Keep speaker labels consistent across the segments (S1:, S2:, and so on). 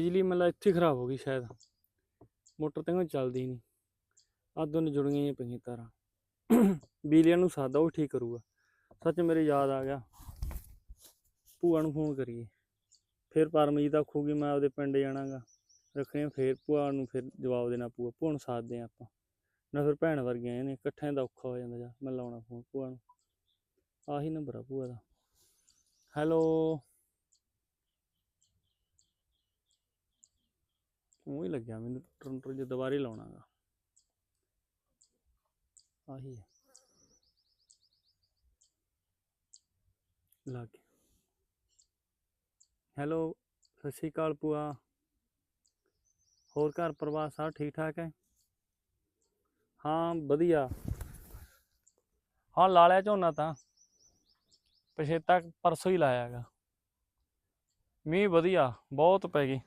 S1: ਬਿਜਲੀ ਮਤਲਬ ਇੱਥੇ ਖਰਾਬ ਹੋ ਗਈ ਸ਼ਾਇਦ। ਮੋਟਰ ਤਾਂ ਚੱਲਦੀ ਨਹੀਂ ਆਹ ਦੋਨੇ ਜੁੜੀਆਂ ਹੀ ਪਈਆਂ ਤਾਰਾਂ। ਬਿਜਲੀ ਨੂੰ ਸਾਦਾ ਉਹ ਠੀਕ ਕਰੂਗਾ। ਸੱਚ ਮੇਰੇ ਯਾਦ ਆ ਗਿਆ। ਭੂਆ ਨੂੰ ਫੋਨ ਕਰੀਏ। ਫਿਰ ਪਰਮਜੀਤ ਆਖੂਗੀ, ਮੈਂ ਆਪਦੇ ਪਿੰਡ ਜਾਣਾਗਾ। ਰੱਖਣੇ ਫਿਰ ਭੂਆ ਨੂੰ ਫਿਰ ਜਵਾਬ ਦੇਣਾ ਪਊਗਾ। ਭੂਆ ਨੂੰ ਸਾਥ ਦੇ ਆਪਾਂ। ਨਾ ਫਿਰ ਭੈਣ ਵਰਗੀਆਂ ਨੇ। ਇਕੱਠਿਆਂ ਦਾ ਔਖਾ ਹੋ ਜਾਂਦਾ ਜਾ। ਮੈਂ ਲਾਉਣਾ ਫੋਨ ਭੂਆ ਨੂੰ। ਆਹੀ ਨੰਬਰ ਆ ਭੂਆ ਦਾ। ਹੈਲੋ ਉਹ ਹੀ ਲੱਗਿਆ ਮੈਨੂੰ ਟਰੰਟਰ ਜੇ ਦੁਬਾਰੇ ਲਾਉਣਾਗਾ। ਆਹੀ ਹੈ ਲੱਗ ਹੈਲੋ, ਸਤਿ ਸ਼੍ਰੀ ਅਕਾਲ ਭੂਆ। ਹੋਰ ਘਰ ਪਰਿਵਾਰ ਸਭ ਠੀਕ ਠਾਕ ਹੈ? ਹਾਂ, ਵਧੀਆ। ਹਾਂ, ਲਾ ਲਿਆ ਝੋਨਾ ਤਾਂ। ਪਛੇਤਾ ਪਰਸੋਂ ਹੀ ਲਾਇਆ ਹੈਗਾ। ਮੀਂਹ ਵਧੀਆ, ਬਹੁਤ ਪੈ ਗਈ।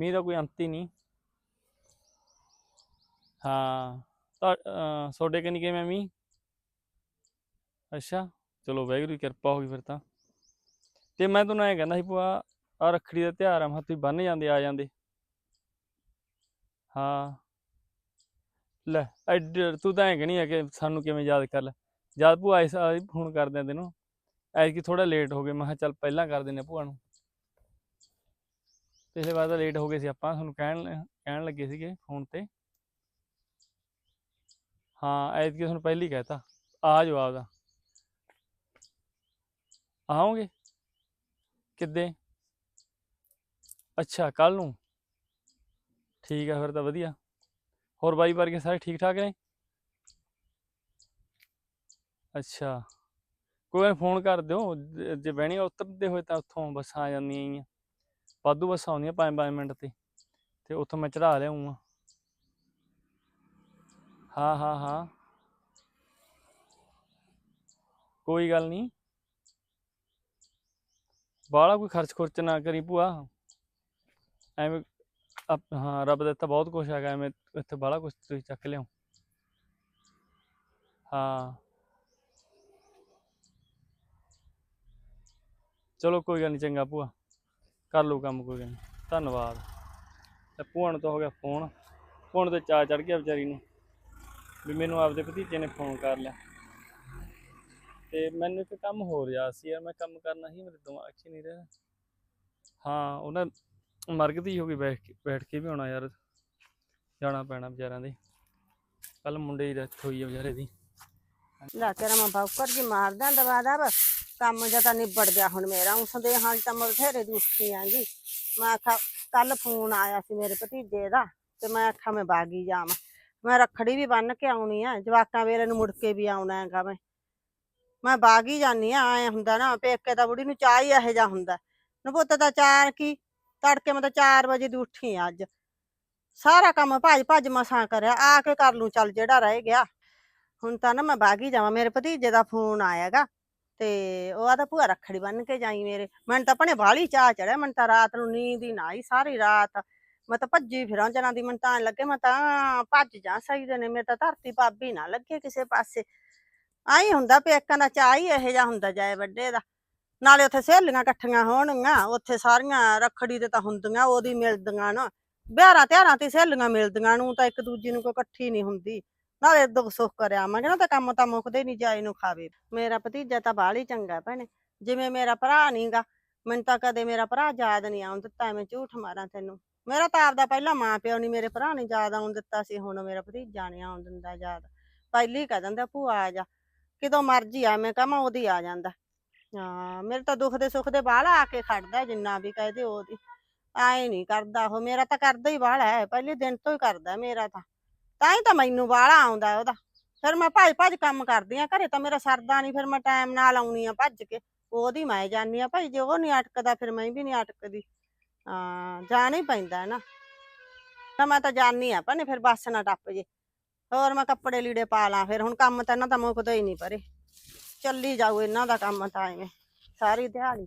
S1: ਮੀਂਹ ਦਾ ਕੋਈ ਅੰਤ ਹੀ ਨਹੀਂ। ਹਾਂ ਤਾਂ ਅਹ, ਤੁਹਾਡੇ ਕਨੀ ਕਿਵੇਂ ਮੀਂਹ? ਅੱਛਾ ਚਲੋ ਵਾਹਿਗੁਰੂ ਦੀ ਕਿਰਪਾ ਹੋ ਗਈ ਫਿਰ ਤਾਂ। ਤੇ ਮੈਂ ਤੁਹਾਨੂੰ ਐਂ ਕਹਿੰਦਾ ਸੀ ਭੂਆ ਆ ਰੱਖੜੀ ਦਾ ਤਿਉਹਾਰ ਆ ਮੈਂ ਕਿਹਾ ਤੁਸੀਂ ਬੰਨ ਜਾਂਦੇ ਆ ਜਾਂਦੇ। ਹਾਂ। ਲੈ ਐਡ- ਤੂੰ ਤਾਂ ਐਂ ਕਹਿਣੀ ਆ ਕਿ ਸਾਨੂੰ ਕਿਵੇਂ ਯਾਦ ਕਰ ਲੈ। ਜਦ ਭੂਆ ਇਸ ਵਾਲੀ ਫੋਨ ਕਰਦੇ ਆ ਤੈਨੂੰ। ਐਤਕੀ ਥੋੜਾ ਲੇਟ ਹੋ ਗਏ ਮੈਂ ਕਿਹਾ ਚੱਲ ਪਹਿਲਾਂ ਕਰ ਦਿੰਦੇ ਆ ਭੂਆ ਨੂੰ। ਪਿਛਲੇ ਵਾਰ ਤਾਂ ਲੇਟ ਹੋ ਗਏ ਸੀ ਆਪਾਂ, ਤੁਹਾਨੂੰ ਕਹਿਣ ਕਹਿਣ ਲੱਗੇ ਸੀਗੇ ਫੋਨ ਤੇ। ਹਾਂ, ਐਤਕੀ ਤੁਹਾਨੂੰ ਪਹਿਲੀ ਕਹਿਤਾ, ਆ ਜਾਓ ਆਪਦਾ ਆਓਗੇ? ਕਿੱਦੇ? ਅੱਛਾ ਕੱਲ ਨੂੰ। ਠੀਕ ਆ, ਫਿਰ ਤਾਂ ਵਧੀਆ। ਹੋਰ ਬਾਈ ਵਰਗੇ ਸਾਰੇ ਠੀਕ ਠਾਕ ਨੇ? ਅੱਛਾ। ਕੋਈ ਨਾ ਫੋਨ ਕਰ ਦਿਓ। ਜੇ- ਜੇ ਬਹਿਣੀ ਉਤਰਦੇ ਹੋਏ ਤਾਂ ਉੱਥੋਂ ਬੱਸਾਂ ਆ ਜਾਂਦੀਆਂ ਹੀ ਆ ਵਾਧੂ ਬੱਸਾਂ ਆਉਂਦੀਆਂ ਪੰਜ ਪੰਜ ਮਿੰਟ ਤੇ ਤੇ ਉੱਥੋਂ ਮੈਂ ਚੜਾ ਲਿਆਉਂਗਾ ਹਾਂ ਹਾਂ ਹਾਂ। ਕੋਈ ਗੱਲ ਨਹੀਂ ਬਾਹਲਾ ਕੋਈ ਖਰਚ ਖੁਰਚ ਨਾ ਕਰੀ ਭੂਆ। ਐਵੇਂ ਹਾਂ, ਰੱਬ ਦਾ ਤਾਂ ਬਹੁਤ ਕੁਛ ਹੈਗਾ, ਐਵੇਂ ਇੱਥੇ ਬਾਹਲਾ ਕੁਛ ਤੁਸੀਂ ਚੱਕ ਲਿਓ ਹਾਂ। ਚਲੋ ਕੋਈ ਗੱਲ ਨਹੀਂ ਚੰਗਾ ਭੂਆ। ਕਰ ਲਓ ਕੰਮ ਕੋਈ ਨਹੀਂ। ਧੰਨਵਾਦ। ਤੇ ਭੂਆ ਨੂੰ ਤਾਂ ਹੋ ਗਿਆ ਫੋਨ। ਭੂਆ ਤੇ ਚਾਅ ਚੜ ਗਿਆ ਵਿਚਾਰੀ ਨੂੰ ਵੀ ਮੈਨੂੰ ਆਪਦੇ ਭਤੀਜੇ ਨੇ ਫੋਨ ਕਰ ਲਿਆ। ਤੇ ਮੈਨੂੰ ਇੱਕ ਕੰਮ ਹੋ ਰਿਹਾ ਸੀ ਯਾਰ, ਮੈਂ ਕੰਮ ਕਰਨਾ ਸੀ, ਮੇਰੇ ਦਿਮਾਗ 'ਚ ਨਹੀਂ ਰਿਹਾ। ਹਾਂ ਉਹਨਾਂ ਮਰਗਦੀ ਹੋ ਗਈ ਬੈਠ ਕੇ ਬੈਠ ਕੇ ਵੀ ਆਉਣਾ ਯਾਰ। ਜਾਣਾ ਪੈਣਾ ਵਿਚਾਰਿਆਂ ਦੇ। ਕੱਲ ਮੁੰਡੇ ਦੀ ਡੈਥ ਹੋਈ ਆ ਵਿਚਾਰੇ ਦੀ।
S2: ਲੈ ਕੇ ਮੈਂ ਬੌਕਰ ਜੀ ਮਾਰਦਾ ਦਵਾ ਦਾ ਕੰਮ ਜਾਂ ਨਿਬੜ ਗਿਆ ਹੁਣ ਮੇਰਾ। ਉਸ ਦੇ ਹਾਂ ਤਾਂ ਮੈਂ ਬਥੇਰੇ ਦੀ ਉੱਠੀ ਆਂਗੀ ਮੈਂ ਆਖਾ ਕੱਲ ਫੋਨ ਆਇਆ ਸੀ ਮੇਰੇ ਭਤੀਜੇ ਦਾ ਤੇ ਮੈਂ ਆਖਾ ਮੈਂ ਬਾਗੀ ਜਾਵਾਂ। ਮੈਂ ਰੱਖੜੀ ਵੀ ਬੰਨ ਕੇ ਆਉਣੀ ਆ, ਜਵਾਕਾਂ ਵੇਲੇ ਨੂੰ ਮੁੜ ਕੇ ਵੀ ਆਉਣਾ ਹੈਗਾ ਮੈਂ। ਮੈਂ ਬਾਗੀ ਜਾਨੀ ਆ, ਐ ਹੁੰਦਾ ਨਾ, ਪੇਕੇ ਤਾਂ ਬੁੜੀ ਨੂੰ ਚਾਹ ਹੀ ਇਹੋ ਜਿਹਾ ਹੁੰਦਾ। ਨਪੁੱਤ ਦਾ ਚਾਰ ਕੀ? ਤੜਕੇ ਮੈਂ ਤਾਂ 4 ਵਜੇ ਦੀ ਉੱਠੀ ਆ ਅੱਜ। ਸਾਰਾ ਕੰਮ ਭੱਜ ਭੱਜ ਮਸਾਂ ਕਰਿਆ, ਆ ਕੇ ਕਰ ਲੂੰ, ਚੱਲ ਜਿਹੜਾ ਰਹਿ ਗਿਆ। ਹੁਣ ਤਾਂ ਨਾ ਮੈਂ ਬਾਗੀ ਜਾਵਾਂ, ਮੇਰੇ ਭਤੀਜੇ ਦਾ ਫੋਨ ਆਇਆਗਾ ਤੇ ਉਹ ਆਦਾ ਭੂਆ ਰੱਖੜੀ ਬੰਨ ਕੇ ਜਾਈ ਮੇਰੇ। ਮੈਨੂੰ ਤਾਂ ਆਪਣੇ ਬਾਲੀ ਚਾਹ ਚੜਿਆ, ਮੈਨੂੰ ਤਾਂ ਰਾਤ ਨੂੰ ਨੀਂਦ ਹੀ ਨਾ ਆਈ ਸਾਰੀ ਰਾਤ। ਮੈਂ ਤਾਂ ਭੱਜੀ ਫਿਰਾਂ ਜਨਾਂ ਦੀ, ਮੈਨੂੰ ਤਾਂ ਐਂ ਲੱਗੇ ਮੈਂ ਤਾਂ ਭੱਜ ਜਾ ਸਕਦੇ ਨੇ, ਮੇਰੇ ਤਾਂ ਧਰਤੀ ਪਾਬੀ ਨਾ ਲੱਗੇ ਕਿਸੇ ਪਾਸੇ। ਆਈ ਹੁੰਦਾ ਪੇਕਾਂ ਦਾ ਚਾਹ ਹੀ ਇਹੋ ਜਿਹਾ ਹੁੰਦਾ ਜਾਏ ਵੱਡੇ ਦਾ। ਨਾਲੇ ਉੱਥੇ ਸਹੇਲੀਆਂ ਇਕੱਠੀਆਂ ਹੋਣਗੀਆਂ, ਉੱਥੇ ਸਾਰੀਆਂ ਰੱਖੜੀ ਤੇ ਤਾਂ ਹੁੰਦੀਆਂ, ਉਹਦੀ ਮਿਲਦੀਆਂ ਨਾ। ਵਿਆਹਾਂ ਤਿਉਹਾਰਾਂ ਤੇ ਸਹੇਲੀਆਂ ਮਿਲਦੀਆਂ ਨੂੰ ਤਾਂ ਇੱਕ ਦੂਜੀ ਨੂੰ ਕੋਈ ਇਕੱਠੀ ਨਹੀਂ ਹੁੰਦੀ। ਨਾਲੇ ਦੁੱਖ ਸੁੱਖ ਕਰਿਆ ਮੈਂ, ਕਹਿੰਦਾ ਤਾਂ ਕੰਮ ਤਾਂ ਮੁੱਕਦੇ ਨਹੀਂ ਜਾਈ ਨੂੰ ਖਾਵੇ। ਮੇਰਾ ਭਤੀਜਾ ਤਾਂ ਬਾਹਲੀ ਚੰਗਾ ਭੈਣੇ। ਜਿਵੇਂ ਮੇਰਾ ਭਰਾ ਨਹੀਂਗਾ ਮੈਨੂੰ ਤਾਂ ਕਦੇ ਮੇਰਾ ਭਰਾ ਯਾਦ ਨਹੀਂ ਆਉਣ ਦਿੱਤਾ, ਐਵੇਂ ਝੂਠ ਮਾਰਾਂ ਤੈਨੂੰ। ਮੇਰਾ ਤਾਂ ਆਪਦਾ ਪਹਿਲਾਂ ਮਾਂ ਪਿਓ ਨਹੀਂ ਮੇਰੇ ਭਰਾ ਨੇ ਯਾਦ ਆਉਣ ਦਿੱਤਾ ਸੀ, ਹੁਣ ਮੇਰਾ ਭਤੀਜਾ ਨਹੀਂ ਆਉਣ ਦਿੰਦਾ ਯਾਦ। ਪਹਿਲੀ ਕਹਿ ਦਿੰਦਾ, ਭੂਆ ਆ ਜਾ। ਕਿਦੋਂ ਮਰਜ਼ੀ ਆ, ਮੈਂ ਕਹਾਂ ਉਹਦੀ ਆ ਜਾਂਦਾ। ਹਾਂ, ਮੇਰੇ ਤਾਂ ਦੁੱਖ ਦੇ ਸੁੱਖ ਦੇ ਬਾਹਲਾ ਆ ਕੇ ਖੜਦਾ ਜਿੰਨਾ ਵੀ ਕਹਦੇ ਉਹਦੀ। ਆਏ ਨਹੀਂ ਕਰਦਾ ਉਹ, ਮੇਰਾ ਤਾਂ ਕਰਦਾ ਹੀ ਬਾਹਲਾ ਹੈ, ਪਹਿਲੇ ਦਿਨ ਤੋਂ ਹੀ ਕਰਦਾ ਮੇਰਾ ਤਾਂ। ਤਾਂ ਹੀ ਤਾਂ ਮੈਨੂੰ ਬਾਹਲਾ ਆਉਂਦਾ ਉਹਦਾ। ਫਿਰ ਮੈਂ ਭੱਜ ਭਾਜ ਕੰਮ ਕਰਦੀ ਆ। ਘਰੇ ਤਾਂ ਮੇਰਾ ਸਰਦਾ ਨਹੀਂ ਫਿਰ ਮੈਂ ਟਾਈਮ ਨਾਲ ਆਉਣੀ ਆ ਭੱਜ ਕੇ। ਉਹਦੀ ਮੈਂ ਜਾਨੀ ਆ ਭਾਈ, ਜੇ ਉਹ ਨਹੀਂ ਅਟਕਦਾ, ਫਿਰ ਮੈਂ ਵੀ ਨਹੀਂ ਅਟਕਦੀ। ਹਾਂ, ਜਾਣਾ ਹੀ ਪੈਂਦਾ ਨਾ। ਤਾਂ ਮੈਂ ਤਾਂ ਜਾਨੀ ਆ ਭਾਨੇ ਫਿਰ ਬੱਸ ਨਾ ਟੱਪ ਜੇ। ਹੋਰ ਮੈਂ ਕੱਪੜੇ ਲੀੜੇ ਪਾ ਲਾਂ, ਫਿਰ ਹੁਣ ਕੰਮ ਤਾਂ ਇਹਨਾਂ ਦਾ ਮੁੱਕਦਾ ਹੀ ਨਹੀਂ ਪਰੇ। ਚੱਲੀ ਜਾਊ ਇਹਨਾਂ ਦਾ ਕੰਮ ਤਾਂ ਐਵੇਂ, ਸਾਰੀ ਦਿਹਾੜੀ।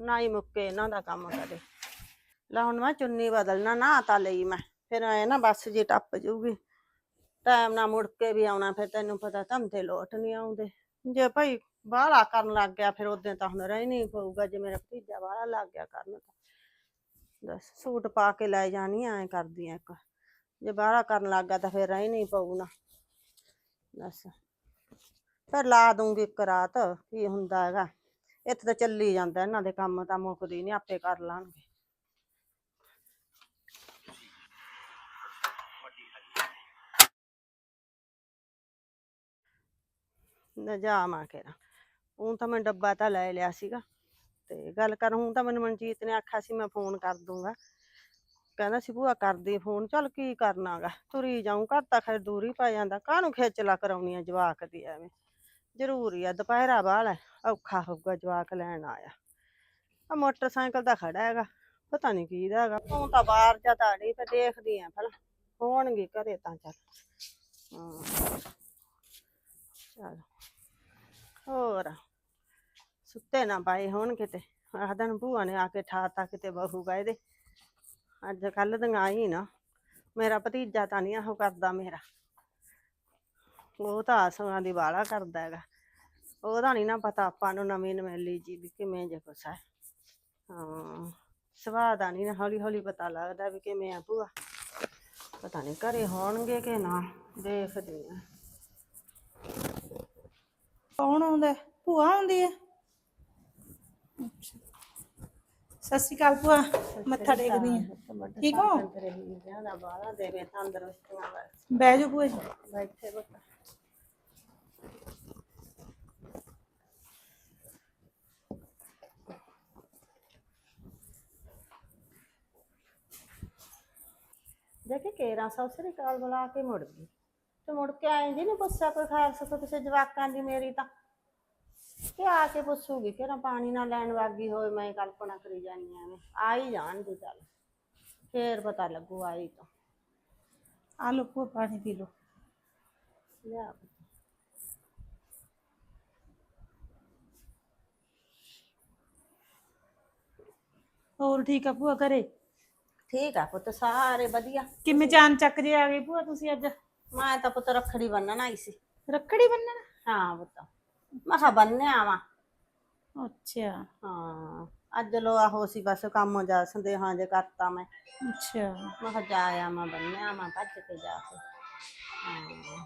S2: ਨਾ ਹੀ ਮੁੱਕੇ ਇਹਨਾਂ ਦਾ ਕੰਮ ਕਦੇ। ਲੈ ਹੁਣ ਮੈਂ ਚੁੰਨੀ ਬਦਲਣਾ ਨਾ ਤਾਂ ਲਈ ਮੈਂ। ਫਿਰ ਐ ਨਾ ਬੱਸ ਜੀ ਟੱਪ ਜੂਗੀ। ਟਾਈਮ ਨਾਲ ਮੁੜ ਕੇ ਵੀ ਆਉਣਾ, ਫਿਰ ਤੈਨੂੰ ਪਤਾ ਧੰਦੇ ਲੋਟ ਨਹੀਂ ਆਉਂਦੇ। ਜੇ ਭਾਈ ਬਾਹਲਾ ਕਰਨ ਲੱਗ ਗਿਆ, ਫਿਰ ਉਦੋਂ ਤਾਂ ਹੁਣ ਰਹਿ ਨਹੀਂ ਪਊਗਾ, ਜੇ ਮੇਰਾ ਭਤੀਜਾ ਬਾਹਲਾ ਲੱਗ ਗਿਆ ਕਰਨ ਤਾਂ। ਦੱਸ, ਸੂਟ ਪਾ ਕੇ ਲੈ ਜਾਣੀ ਐ ਕਰਦੀ ਐ ਇੱਕ। ਜੇ ਬਾਹਲਾ ਕਰਨ ਲੱਗ ਗਿਆ ਤਾਂ ਫਿਰ ਰਹਿ ਨਹੀਂ ਪਊਗਾ। ਨਾ ਦੱਸ, ਫਿਰ ਲਾ ਦੂੰਗੀ ਇੱਕ ਰਾਤ, ਕੀ ਹੁੰਦਾ ਹੈਗਾ। ਇੱਥੇ ਤਾਂ ਚੱਲੀ ਜਾਂਦਾ, ਇਹਨਾਂ ਦੇ ਕੰਮ ਤਾਂ ਮੁੱਕਦੀ ਨਹੀਂ ਆਪੇ ਕਰ ਲਾਂਗੇ। ਨਾ ਜਾਵਾਂ ਕੇ ਉਹ ਤਾਂ ਮੈਂ ਡੱਬਾ ਤਾਂ ਲੈ ਲਿਆ ਸੀਗਾ ਤੇ ਗੱਲ ਕਰ ਹੁਣ ਤਾਂ ਮੈਨੂੰ ਮਨਜੀਤ ਨੇ ਆਖਿਆ ਸੀ ਮੈਂ ਫੋਨ ਕਰ ਦੂੰਗਾ। ਕਹਿੰਦਾ ਸੀ ਭੂਆ ਕਰਦੀ ਫੋਨ ਚੱਲ ਕੀ ਕਰਨਾਗਾ। ਤੁਰੀ ਜਾਊਂ ਘਰ ਤਾਂ ਖੈਰ ਦੂਰ ਪੈ ਜਾਂਦਾ ਕਾਹਨੂੰ ਖੇਚਲਾ ਕਰਾਉਣੀ ਆ ਜਵਾਕ ਦੀ ਐਵੇਂ। ਜ਼ਰੂਰੀ ਆ ਦੁਪਹਿਰਾ ਬਾਹਲਾ ਹੈ, ਔਖਾ ਹੋਊਗਾ ਜਵਾਕ ਲੈਣ ਆਇਆ। ਆ ਮੋਟਰਸਾਈਕਲ ਤਾਂ ਖੜਾ ਹੈਗਾ ਪਤਾ ਨਹੀਂ ਕਿਹਦਾ ਹੈਗਾ। ਤੂੰ ਤਾਂ ਬਾਹਰ ਜਾ ਤਾੜੀ ਤੇ ਦੇਖਦੀ ਆ ਭਲਾ। ਹੋਣਗੇ ਘਰੇ ਤਾਂ ਚੱਲ। ਹਾਂ ਚੱਲ। ਹੋਰ? ਸੁੱਤੇ ਨਾ ਪਾਏ ਹੋਣ ਕਿਤੇ। ਆਹ ਭੂਆ ਨੇ ਆ ਕੇ ਠਾਤਾ ਕਿਤੇ ਬਹੂ ਗਏ ਦੇ ਅੱਜ ਕੱਲ ਦੀਆਂ ਆਈ ਨਾ। ਮੇਰਾ ਭਤੀਜਾ ਤਾਂ ਨਹੀਂ ਉਹ ਕਰਦਾ ਮੇਰਾ। ਉਹ ਤਾਂ ਆਸਮਾਂ ਦੀ ਵਾਲਾ ਕਰਦਾ ਹੈਗਾ। ਉਹਦਾ ਨਹੀਂ ਨਾ ਪਤਾ ਆਪਾਂ ਨੂੰ ਨਵੀਂ ਨਵੇਲੀ ਜੀ ਵੀ ਕਿਵੇਂ ਜੇ ਕੁਛ ਹੈ। ਹਾਂ, ਸੁਭਾਅ ਦਾ ਨਹੀਂ ਨਾ ਹੌਲੀ ਹੌਲੀ ਪਤਾ ਲੱਗਦਾ ਵੀ ਕਿਵੇਂ ਆ ਭੂਆ। ਪਤਾ ਨਹੀਂ ਘਰੇ ਹੋਣਗੇ ਕਿ ਨਾ, ਦੇਖਦੇ ਆ।
S3: ਕੌਣ ਆਉਂਦਾ ਹੈ? ਭੂਆ ਆਉਂਦੀ ਹੈ ਅੱਛਾ। ਸਤਿ ਸ਼੍ਰੀ ਅਕਾਲ ਭੂਆ ਮੱਥਾ ਟੇਕਦੀ ਆ ਠੀਕ ਹੋ? ਬਹਿ ਜਾ ਭੂਆ ਜੀ
S2: ਦੇਖੇ ਕੇਰਾ ਸਤਿ ਸ੍ਰੀ ਅਕਾਲ ਬੁਲਾ ਕੇ ਮੁੜ ਗਈ ਤੇ ਮੁੜ ਕੇ ਆਏ ਜੀ ਨੇ ਪੁੱਛਿਆ ਕੋਈ ਖਾਸ ਤੋਂ ਕਿਸੇ ਜਵਾਕਾਂ ਦੀ ਮੇਰੀ ਤਾਂ। ਤੇ ਆ ਕੇ ਪੁੱਛੂਗੀ ਕਿ ਨਾ ਪਾਣੀ ਨਾ ਲੈਣ ਵਾਗੀ ਹੋਏ ਮੈਂ ਕਲਪਨਾ ਕਰੀ ਜਾਨੀ ਐਵੇਂ। ਆ ਹੀ ਜਾਣ ਦੀ ਚੱਲ ਫੇਰ ਪਤਾ ਲੱਗੂ ਆਈ ਤਾਂ।
S3: ਆ ਲੋ ਭੂਆ ਪਾਣੀ ਪੀ ਲੋ
S2: ਲਿਆ।
S3: ਹੋਰ ਠੀਕ ਆ ਭੂਆ ਘਰੇ?
S2: ਠੀਕ ਆ ਪੁੱਤ ਸਾਰੇ ਵਧੀਆ।
S3: ਕਿਵੇਂ ਜਾਨ ਚੱਕ ਜੇ ਆ ਗਏ ਭੂਆ ਤੁਸੀਂ ਅੱਜ?
S2: ਮੈਂ ਤਾਂ ਪੁੱਤ ਰੱਖੜੀ ਬੰਨਣ ਆਈ ਸੀ।
S3: ਰੱਖੜੀ ਬੰਨਣ?
S2: ਹਾਂ ਪੁੱਤ। ਮੈਂ ਕਿਹਾ ਬੰਨਿਆ ਵਾ।
S3: ਅੱਛਾ।
S2: ਹਾਂ ਅੱਜ ਲੋ ਆਹੋ ਸੀ ਬਸ ਕੰਮ ਜਾ ਸੰਦੇਹਾਂ ਜੇ ਕਰਤਾ ਮੈਂ।
S3: ਅੱਛਾ।
S2: ਮੈਂ ਕਿਹਾ ਜਾ ਆ ਮੈਂ ਬੰਨਿਆ ਮੈਂ ਭੱਜ ਕੇ ਜਾ ਕੇ। ਹਾਂ।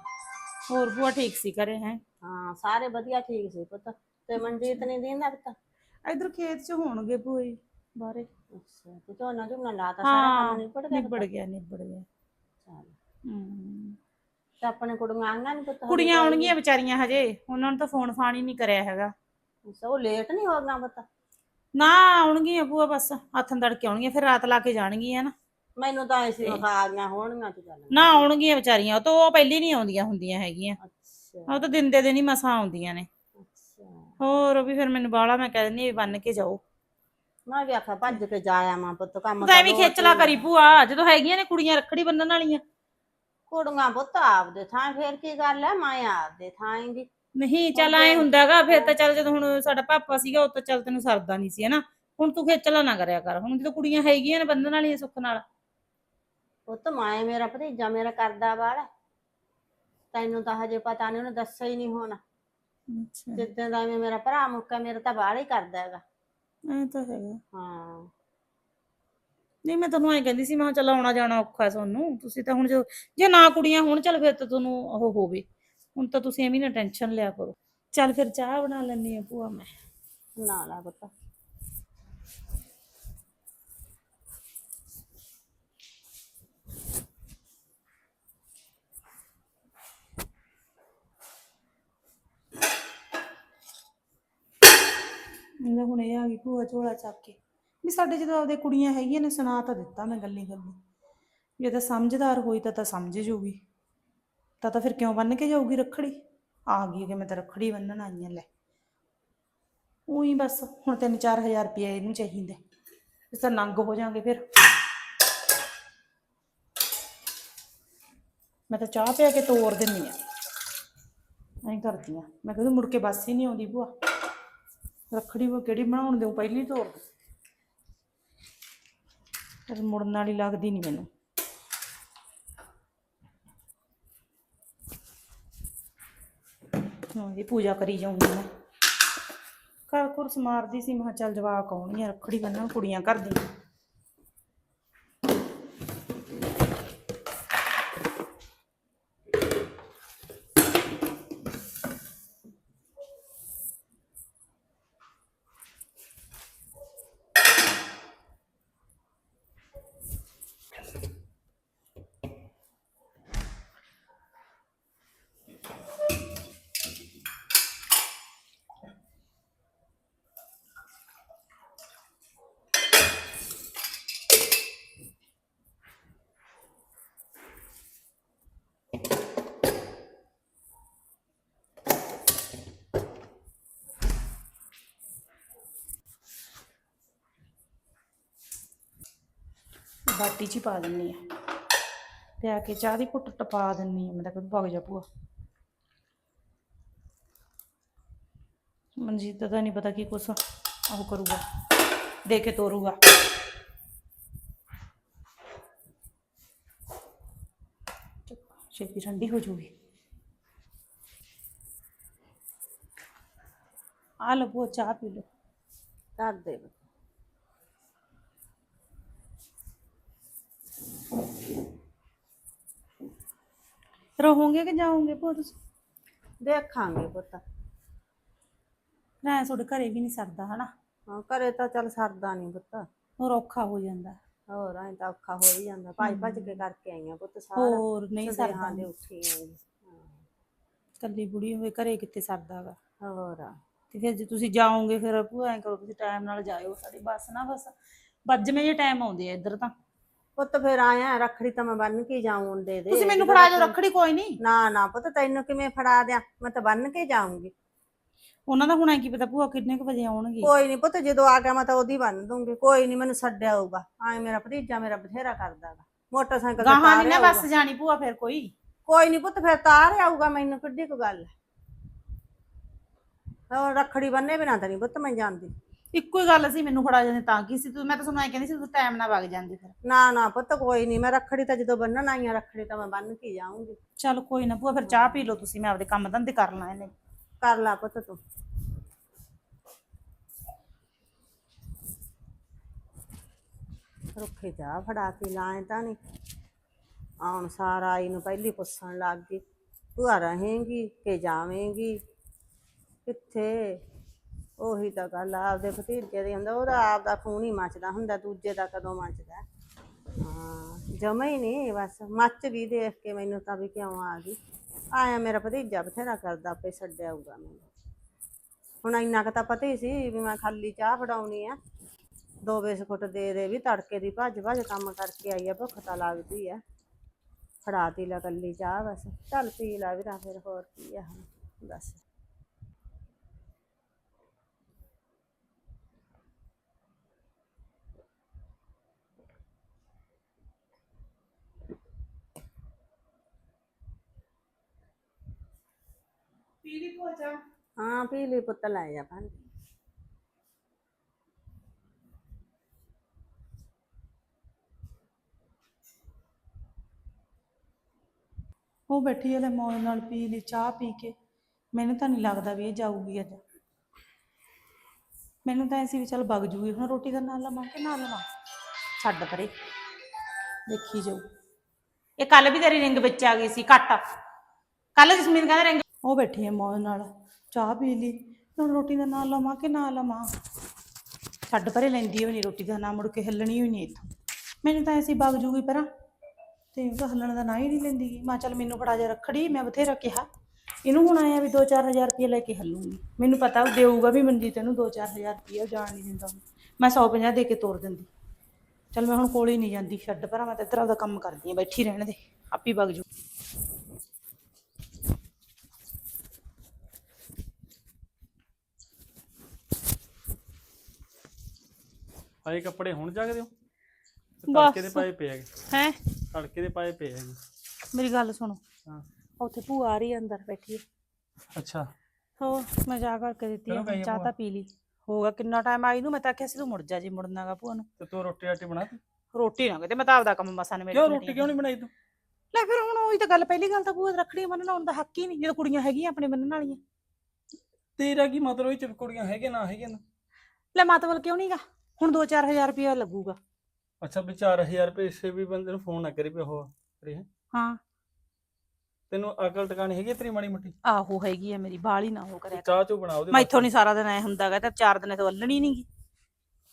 S3: ਹੋਰ ਭੂਆ ਠੀਕ ਸੀ ਘਰੇ ਹੈ?
S2: ਹਾਂ ਸਾਰੇ ਵਧੀਆ ਠੀਕ ਸੀ ਪੁੱਤ। ਤੇ ਮਨਜੀਤ ਨਹੀਂ ਦਿੰਦਾ ਪੁੱਤ?
S3: ਇਧਰ ਖੇਤ 'ਚ ਹੋਣਗੇ ਜੀ ਬਾਰੇ
S2: ਅੱਛਾ ਤੇ ਝੋਨਾ ਝੋਨਾ ਲਾਤਾ ਸਾਰਾ ਕੰਮ ਨਿਬੜ ਗਿਆ
S3: ਨਿਬੜ ਗਿਆ ਨਿਬੜ ਗਿਆ।
S2: ਚੱਲ।
S3: ਹੂੰ।
S2: ਤੇ ਆਪਣੇ ਕੁੜੀਆਂ ਆਈਆਂ ਨੀ ਪੁੱਤ
S3: ਕੁੜੀਆਂ? ਆਉਣਗੀਆਂ ਵਿਚਾਰੀਆਂ ਹਜੇ ਉਹਨਾਂ ਨੂੰ ਤਾਂ ਫੋਨ ਫਾਨ ਹੀ ਨਹੀਂ ਕਰਿਆ ਹੈਗਾ।
S2: ਉਹ ਲੇਟ ਨਹੀਂ ਹੋ ਗਿਆ ਪੁੱਤ?
S3: ਨਾ ਆਉਣਗੀਆਂ ਭੂਆ ਬਸ ਹੱਥਾਂ ਦੜ ਕੇ ਆਉਣਗੀਆਂ ਫਿਰ ਰਾਤ ਲਾ ਕੇ ਜਾਣਗੀਆਂ ਨਾ
S2: ਮੈਨੂੰ ਤਾਂ ਐਸੀ ਆ ਗਈਆਂ ਹੋਣਗੀਆਂ ਤੇ ਚੱਲ।
S3: ਨਾ ਆਉਣਗੀਆਂ ਵਿਚਾਰੀਆਂ ਉਹ ਤਾਂ ਉਹ ਪਹਿਲੀ ਨਹੀਂ ਆਉਂਦੀਆਂ ਹੁੰਦੀਆਂ ਹੈਗੀਆਂ।
S2: ਅੱਛਾ।
S3: ਉਹ ਤਾਂ ਦਿਨ ਦੇ ਦਿਨ ਹੀ ਮਸਾਂ ਆਉਂਦੀਆਂ ਨੇ।
S2: ਅੱਛਾ।
S3: ਹੋਰ ਉਹ ਵੀ ਫਿਰ ਮੈਨੂੰ ਬਾਹਲਾ ਮੈਂ ਕਹਿ ਦਿੰਦੀ ਬੰਨ ਕੇ ਜਾਓ।
S2: ਮੈਂ ਵੀ ਆਖਿਆ ਭੱਜ ਕੇ ਜਾਇਆ ਮਾਂ ਪੁੱਤ ਕੰਮ
S3: ਤਾਂ ਐਵੇਂ ਖੇਚਲਾ ਕਰੀ ਭੂਆ ਜਦੋਂ ਹੈਗੀਆਂ ਨੇ ਕੁੜੀਆਂ ਰੱਖੜੀ ਬੰਨਣ ਵਾਲੀਆਂ।
S2: ਕੁੜੀਆਂ ਪੁੱਤ ਆਪਦੇ ਥਾਂ ਫੇਰ ਕੀ ਗੱਲ ਐ ਮੈਂ ਆਪਦੇ ਥਾਂ ਆਂਗੀ
S3: ਨਹੀਂ ਚੱਲ ਐ ਹੁੰਦਾਗਾ ਫਿਰ ਤਾਂ ਚੱਲ ਜਦੋਂ ਹੁਣ ਸਾਡਾ ਪਾਪਾ ਸੀਗਾ ਉਹ ਤਾਂ ਚੱਲ ਤੈਨੂੰ ਸਰਦਾ ਨਹੀਂ ਸੀ ਹਨਾ? ਹੁਣ ਤੂੰ ਖੇਚਲਾ ਨਾ ਕਰਿਆ ਕਰ। ਹੁਣ ਜਦੋਂ ਕੁੜੀਆਂ ਹੈਗੀਆਂ ਨੇ ਬੰਨਣ ਵਾਲੀਆਂ ਸੁੱਖ ਨਾਲ।
S2: ਪੁੱਤ ਮੈਂ ਮੇਰਾ ਭਤੀਜਾ ਮੇਰਾ ਕਰਦਾ ਵਾਲਾ। ਤੈਨੂੰ ਤਾਂ ਹਜੇ ਪਤਾ ਨਹੀਂ ਉਹਨੇ ਦੱਸਿਆ ਹੀ ਨਹੀਂ ਹੋਣਾ।
S3: ਅੱਛਾ।
S2: ਜਿੱਦਾਂ ਦਾ ਐਵੇਂ ਮੇਰਾ ਭਰਾ ਮੁੱਕਾ ਮੇਰਾ ਤਾਂ ਬਾਹਲਾ ਹੀ ਕਰਦਾ ਹੈਗਾ।
S3: ਐ ਤਾਂ ਹੈਗਾ।
S2: ਹਾਂ।
S3: ਨਹੀਂ ਮੈਂ ਤੁਹਾਨੂੰ ਐ ਕਹਿੰਦੀ ਸੀ ਮੈਂ ਕਿਹਾ ਚੱਲ ਆਉਣਾ ਜਾਣਾ ਔਖਾ ਤੁਹਾਨੂੰ ਤੁਸੀਂ ਤਾਂ ਹੁਣ ਜੋ ਜੇ ਨਾ ਕੁੜੀਆਂ ਹੋਣ ਚੱਲ ਫਿਰ ਤਾਂ ਤੁਹਾਨੂੰ ਉਹ ਹੋਵੇ। ਹੁਣ ਤਾਂ ਤੁਸੀਂ ਐਵੇਂ ਨਾ ਟੈਨਸ਼ਨ ਲਿਆ ਕਰੋ। ਚੱਲ ਫਿਰ ਚਾਹ ਬਣਾ ਲੈਣੀ ਆ ਭੂਆ ਮੈਂ।
S2: ਨਾ ਲਾ ਪੁੱਤ।
S3: ਮੈਂ ਹੁਣ ਇਹ ਆ ਗਈ ਭੂਆ ਝੋਲਾ ਚੱਕ ਕੇ। ਵੀ ਸਾਡੇ ਜਦੋਂ ਆਪਦੇ ਕੁੜੀਆਂ ਹੈਗੀਆਂ ਨੇ, ਸੁਣਾ ਤਾਂ ਦਿੱਤਾ ਮੈਂ ਗੱਲੀ ਗੱਲੀ। ਜੇ ਤਾਂ ਸਮਝਦਾਰ ਹੋਈ ਤਾਂ ਤਾਂ ਸਮਝ ਜੂਗੀ। ਤਾਂ ਤਾਂ ਫਿਰ ਕਿਉਂ ਬੰਨ ਕੇ ਜਾਊਗੀ ਰੱਖੜੀ? ਆ ਗਈ ਕਿ ਮੈਂ ਤਾਂ ਰੱਖੜੀ ਬੰਨਣ ਆਈ ਹਾਂ, ਲੈ। ਉਹੀ ਬਸ, ਹੁਣ 3-4000 ਰੁਪਏ ਇਹਨੂੰ ਚਾਹੀਦਾ। ਇਸ ਤਾਂ ਨੰਗ ਹੋ ਜਾਾਂਗੇ ਫਿਰ। ਮੈਂ ਤਾਂ ਚਾਹ ਪਿਆ ਕੇ ਤੋੜ ਦਿੰਨੀ ਆ। ਐਂ ਕਰਦੀ ਆ। ਮੈਂ ਕਹਿੰਦੀ ਮੁੜ ਕੇ ਬੱਸ ਹੀ ਨਹੀਂ ਆਉਂਦੀ ਭੂਆ। ਰੱਖੜੀ ਉਹ ਕਿਹੜੀ ਬਣਾਉਣ ਦਿਓ, ਪਹਿਲੀ ਤੋਰ। ਪਰ ਮੁੜਨ ਵਾਲੀ ਲੱਗਦੀ ਨਹੀਂ ਮੈਨੂੰ। ਹਾਂ, ਇਹ ਪੂਜਾ ਕਰੀ ਜਾਊਂਗੀ ਮੈਂ। ਘਰ ਘੁਰ ਮਾਰਦੀ ਸੀ, ਮੈਂ ਕਿਹਾ ਚੱਲ ਜਵਾਕ ਆਉਣੀਆਂ ਰੱਖੜੀ ਬੰਨਣ ਕੁੜੀਆਂ ਘਰ ਬਾਟੀ 'ਚ ਹੀ ਪਾ ਦਿੰਨੀ ਆ। ਪਿਆ ਕੇ ਚਾਹ ਦੀ ਘੁੱਟ ਟਪਾ ਦਿੰਨੀ ਆ। ਮੈਂ ਤਾਂ ਕਦੋਂ ਭਗ ਜਾ ਭੂਆ। ਮਨਜੀਤ ਦਾ ਤਾਂ ਨਹੀਂ ਪਤਾ ਕੀ ਕੁਛ ਉਹ ਕਰੂਗਾ। ਦੇ ਕੇ ਤੋਰੂਗਾ। ਛੇਤੀ ਠੰਡੀ ਹੋ ਜੂਗੀ। ਆ ਲਓ ਭੂਆ, ਚਾਹ ਪੀ ਲਓ।
S2: ਕਰ ਦੇ।
S3: ਰਹੋਗੇ ਕਿ ਜਾਓਗੇ ਭੂਆ ਤੁਸੀਂ
S2: ਦੇਖਾਂਗੇ ਪੁੱਤ।
S3: ਨਾ ਤੁਹਾਡੇ ਘਰੇ ਵੀ ਨਹੀਂ ਸਰਦਾ ਹਨਾ?
S2: ਹਾਂ ਘਰੇ ਤਾਂ ਚੱਲ ਸਰਦਾ ਨਹੀਂ ਪੁੱਤ।
S3: ਹੋਰ ਔਖਾ ਹੋ ਜਾਂਦਾ।
S2: ਹੋਰ ਐਂ ਤਾਂ ਔਖਾ ਹੋ ਹੀ ਜਾਂਦਾ। ਭੱਜ ਭੱਜ ਕੇ ਕਰਕੇ ਆਈਆਂ ਪੁੱਤ ਸਾਰਾ।
S3: ਹੋਰ ਨਹੀਂ ਸਰਦਾ।
S2: ਦੇ ਉੱਠੀ ਆਂਗੀ
S3: ਕੱਲੀ ਬੁੜੀ ਹੋਵੇ ਘਰੇ ਕਿੱਥੇ ਸਰਦਾ ਗਾ?
S2: ਹੋਰ।
S3: ਤੇ ਫਿਰ ਜੇ ਤੁਸੀਂ ਜਾਓਗੇ ਫਿਰ ਭੂਆ ਐਂ ਕਰੋ ਤੁਸੀਂ ਟਾਈਮ ਨਾਲ ਜਾਇਓ। ਸਾਡੀ ਬੱਸ ਨਾ ਬਸ। ਵੱਜਵੇਂ ਜੇ ਟਾਈਮ ਆਉਂਦੇ ਆ ਇੱਧਰ ਤਾਂ।
S2: ਪੁੱਤ ਫਿਰ ਆਇਆ ਰੱਖੜੀ ਤਾਂ ਮੈਂ ਬੰਨ ਕੇ ਜਾਉਂ ਦੇ ਦੇ
S3: ਤੁਸੀਂ ਮੈਨੂੰ ਫੜਾ ਜਾਓ
S2: ਰੱਖੜੀ-
S3: ਕੋਈ ਨਹੀਂ।
S2: ਨਾ ਨਾ ਪੁੱਤ ਤੈਨੂੰ ਕਿਵੇਂ ਫੜਾ ਦਿਆਂ ਮੈਂ ਤਾਂ ਬੰਨ ਕੇ ਜਾਊਂਗੀ।
S3: ਉਹਨਾਂ ਦਾ ਹੁਣ ਐ ਕੀ ਪਤਾ ਭੂਆ ਕਿੰਨੇ ਕੁ ਵਜੇ ਆਉਣਗੇ।
S2: ਕੋਈ ਨਹੀਂ ਪੁੱਤ ਜਦੋਂ ਆ ਗਿਆ ਮੈਂ ਤਾਂ ਉਹਦੀ ਬੰਨ ਦੂੰਗੀ ਕੋਈ ਨਹੀਂ ਮੈਨੂੰ ਛੱਡਿਆ ਆਊਗਾ ਐ ਮੇਰਾ ਭਤੀਜਾ ਮੇਰਾ ਬਥੇਰਾ ਕਰਦਾਗਾ ਮੋਟਰਸਾਈਕਲ ਤੇ
S3: ਗਾਹਾਂ ਨਹੀਂ ਨਾ ਬੱਸ। ਜਾਣੀ ਭੂਆ ਫਿਰ ਕੋਈ।
S2: ਕੋਈ ਨਹੀਂ ਪੁੱਤ ਫਿਰ ਤਾਰ ਆਊਗਾ ਮੈਨੂੰ ਕਿੱਡੀ ਕੁ ਗੱਲ ਹੈ। ਹੋਰ ਰੱਖੜੀ ਬੰਨੇ ਬਿਨਾਂ ਤਾਂ ਨਹੀਂ ਪੁੱਤ ਮੈਂ ਜਾਂਦੀ।
S3: ਇੱਕੋ ਹੀ ਗੱਲ ਸੀ ਮੈਨੂੰ ਫੜਾ ਜਾਂਦੇ ਤਾਂ ਕੀ ਸੀ? ਤੂੰ ਮੈਂ ਤਾਂ ਤੁਹਾਨੂੰ ਐ ਕਹਿੰਦੀ ਸੀ ਤੂੰ ਟਾਈਮ ਨਾਲ ਵਗ ਜਾਂਦੀ ਫਿਰ।
S2: ਨਾ ਨਾ ਪੁੱਤ ਕੋਈ ਨਹੀਂ ਮੈਂ ਰੱਖੜੀ ਤਾਂ ਜਦੋਂ ਬੰਨਣ ਆਈ ਆ ਰੱਖੜੀ ਤਾਂ ਮੈਂ ਬੰਨ ਕੇ ਜਾਊਂਗੀ।
S3: ਚੱਲ ਕੋਈ ਨਾ ਭੂਆ ਫਿਰ ਚਾਹ ਪੀ ਲਓ ਤੁਸੀਂ ਮੈਂ ਆਪਦੇ ਕੰਮ ਧੰਦੇ ਕਰ ਲਾਂ ਇਹਨੇ।
S2: ਕਰ ਲਾ ਪੁੱਤ ਤੂੰ। ਰੁੱਖੇ ਜਾ ਫੜਾ ਕੇ ਲਾਏ ਤਾਂ ਨਹੀਂ ਆਉਣ ਸਾਰ ਆਈ ਨੂੰ ਪਹਿਲੀ ਪੁੱਛਣ ਲੱਗ ਗਈ ਭੂਆ ਰਹੇਂਗੀ ਕਿ ਜਾਵੇਂਗੀ? ਕਿੱਥੇ? ਉਹੀ ਤਾਂ ਗੱਲ ਆ, ਆਪਦੇ ਭਤੀਜੇ ਦੇ ਹੁੰਦਾ ਉਹਦਾ ਆਪਦਾ ਖੂਨ ਹੀ ਮੱਚਦਾ ਹੁੰਦਾ ਦੂਜੇ ਦਾ ਕਦੋਂ ਮੱਚਦਾ। ਹਾਂ ਜਮਾ ਹੀ ਨਹੀਂ ਬਸ ਮੱਚ ਗਈ ਦੇਖ ਕੇ ਮੈਨੂੰ ਤਾਂ ਵੀ ਕਿਉਂ ਆ ਗਈ। ਆਇਆ ਮੇਰਾ ਭਤੀਜਾ ਬਥੇਰਾ ਕਰਦਾ ਆਪੇ ਛੱਡਿਆ ਮੈਨੂੰ। ਹੁਣ ਇੰਨਾ ਕੁ ਤਾਂ ਪਤਾ ਹੀ ਸੀ ਵੀ ਮੈਂ ਖਾਲੀ ਚਾਹ ਫੜਾਉਣੀ ਆ। ਦੋ ਬਿਸਕੁਟ ਦੇ ਦੇ ਵੀ ਤੜਕੇ ਦੀ ਭੱਜ ਭੱਜ ਕੰਮ ਕਰਕੇ ਆਈ ਆ ਭੁੱਖ ਤਾਂ ਲੱਗਦੀ ਆ। ਫੜਾਤੀ ਲਾ ਕੱਲੀ ਚਾਹ ਬਸ ਚੱਲ ਪੀ ਲਾ ਵੀਰਾ ਫਿਰ ਹੋਰ ਕੀ ਆ ਹੁਣ ਬਸ। ਹਾਂ ਪੀ ਲਈ ਪੁੱਤ ਲੈ ਜਾ ਭਾਂਡੇ।
S3: ਉਹ ਬੈਠੀ ਹਲੇ ਮੌਜ ਨਾਲ ਪੀ ਲਈ ਚਾਹ ਪੀ ਕੇ। ਮੈਨੂੰ ਤਾਂ ਨਹੀਂ ਲੱਗਦਾ ਵੀ ਇਹ ਜਾਊਗੀ ਅੱਜ। ਮੈਨੂੰ ਤਾਂ ਐਸੀ ਵੀ ਚੱਲ ਵਗ ਜੂਗੀ। ਹੁਣ ਰੋਟੀ ਦਾ ਨਾਲ ਲਵਾਂ ਕਿ ਨਾ ਲਵਾਂ? ਛੱਡ ਪਰੇ। ਦੇਖੀ ਜਾਊ। ਇਹ ਕੱਲ ਵੀ ਤੇਰੀ ਰਿੰਗ ਵਿੱਚ ਆ ਗਈ ਸੀ ਕੱਟ। ਕੱਲ ਜਸਮੀਨ ਕਹਿੰਦਾ ਰਿੰਗ ਉਹ ਬੈਠੀ ਹੈ ਮੌਜ ਨਾਲ, ਚਾਹ ਪੀ ਲਈ, ਹੁਣ ਰੋਟੀ ਦਾ ਨਾਂ ਲਵਾਂ ਕਿ ਨਾ ਲਵਾਂ? ਛੱਡ ਪਰੇ ਲੈਂਦੀ ਹੋਈ ਨਹੀਂ ਰੋਟੀ ਦਾ ਨਾਂ, ਮੁੜ ਕੇ ਹਿੱਲਣੀ ਹੋਈ ਨਹੀਂ ਇੱਥੋਂ। ਮੈਨੂੰ ਤਾਂ ਐਸੀ ਵਗ ਜੂਗੀ ਪਰਾਂ, ਤੇ ਤਾਂ ਹੱਲਣ ਦਾ ਨਾਂ ਹੀ ਨਹੀਂ ਲੈਂਦੀ। ਗੀ। ਮੈਂ ਕਿਹਾ ਚੱਲ ਮੈਨੂੰ ਫੜਾ ਜਾ ਰੱਖੜੀ, ਮੈਂ ਬਥੇਰਾ ਕਿਹਾ। ਇਹਨੂੰ ਹੁਣ ਆਇਆ ਵੀ 2-4000 ਰੁਪਏ ਲੈ ਕੇ ਹੱਲੂਗੀ। ਮੈਨੂੰ ਪਤਾ ਉਹ ਦੇਊਗਾ ਵੀ ਮਨਜੀਤ ਇਹਨੂੰ 2-4000 ਰੁਪਏ ਉਹ ਜਾਣ ਨਹੀਂ ਦਿੰਦਾ ਉਹਨੂੰ। ਮੈਂ 150 ਦੇ ਕੇ ਤੋਰ ਦਿੰਦੀ। ਚੱਲ ਮੈਂ ਹੁਣ ਕੋਲ ਹੀ ਨਹੀਂ ਜਾਂਦੀ, ਛੱਡ ਪਰਾਂ, ਮੈਂ ਤਾਂ ਇੱਧਰ ਆਪਦਾ ਕੰਮ ਕਰਦੀ ਆ, ਬੈਠੀ ਰਹਿਣ ਦੇ, ਆਪੀ ਵਗ ਜੂ।
S1: ਆਏ ਕੱਪੜੇ ਹੁਣ ਜਾਗਦੇ ਹੋ। ਤੜਕੇ ਦੇ ਪਾਏ ਪਏ ਹੈਗੇ।
S3: ਹੈ?
S1: ਤੜਕੇ ਦੇ ਪਾਏ ਪਏ ਹੈਗੇ।
S3: ਮੇਰੀ ਗੱਲ ਸੁਣੋ।
S1: ਹਾਂ।
S3: ਉੱਥੇ ਭੂਆ ਆ ਰਹੀ ਹੈ ਅੰਦਰ ਬੈਠੀ ਹੈ।
S1: ਅੱਛਾ।
S3: ਹੋ ਮੈਂ ਜਾ ਕਰਕੇ ਦਿੱਤੀ
S1: ਚਲੋ
S3: ਆ,
S1: ਗਈ ਆ
S3: ਚਾਹ
S1: ਭੂਆ।
S3: ਤਾਂ ਪੀ ਲਈ। ਹੋਗਾ ਕਿੰਨਾ ਟਾਈਮ ਆਈ ਨੂੰ? ਮੈਂ ਤਾਂ ਆਖਿਆ ਸੀ ਤੂੰ ਮੁੜ ਜਾ ਜੀ ਮੁੜਨਾਗਾ ਭੂਆ ਨੂੰ।
S1: ਤੇ ਤੂੰ ਰੋਟੀ ਰਾਟੀ ਬਣਾਤੀ
S3: ਰੋਟੀ ਨਾ ਕਿਤੇ ਮੈਂ ਤਾਂ ਆਪਦਾ ਕੰਮ ਮਸਾਂ ਨੇ
S1: ਕਿਉਂ ਰੋਟੀ ਕਿਉਂ ਨਹੀਂ ਬਣਾਈ ਤੂੰ?
S3: ਲੈ ਫਿਰ ਹੁਣ ਉਹੀ ਤਾਂ ਗੱਲ ਪਹਿਲੀ ਗੱਲ ਤਾਂ ਭੂਆ ਰੱਖੜੀ ਬੰਨਣ ਆਉਣ ਦਾ ਹੱਕ ਹੀ ਨਹੀਂ ਜਦੋਂ ਕੁੜੀਆਂ ਹੈਗੀਆਂ ਆਪਣੇ ਬੰਨਣ ਵਾਲੀਆਂ।
S1: ਤੇਰਾ ਕੀ ਮਤਲਬ ਇਹ ਚ ਕੁੜੀਆਂ ਹੈਗੇ ਨਾ ਹੈਗੇ ਨਾ
S3: ਲੈ ਮਤਲਬ ਕਿਉਂ ਨਹੀਂਗਾ ਹੁਣ 2-4000 ਰੁਪਇਆ ਲੱਗੂਗਾ।
S1: ਅੱਛਾ ਵੀ 4000 ਰੁਪਏ ਇਸੇ ਵੀ ਬੰਦੇ ਨੂੰ ਫੋਨ ਨਾ ਕਰੀ ਪਿਆ ਹੋ ਕਰੇ ਹੈਂ?
S3: ਹਾਂ।
S1: ਤੈਨੂੰ ਅਕਲ ਟਿਕਾਣੀ ਹੈਗੀ ਆ ਤੇਰੀ ਮਾੜੀ ਮੋਟੀ?
S3: ਆਹੋ ਹੈਗੀ ਆ ਮੇਰੀ ਬਾਲੀ ਨਾ ਹੋ ਕਰਿਆ
S1: ਚਾਹ ਚੋ ਬਣਾ ਉਹਦੇ
S3: ਮੈਥੋਂ ਨਹੀਂ ਸਾਰਾ ਦਿਨ ਐ ਹੁੰਦਾਗਾ ਤਾਂ ਚਾਰ ਦਿਨ ਤੋਂ ਵੱਲਣੀ ਨਹੀਂਗੀ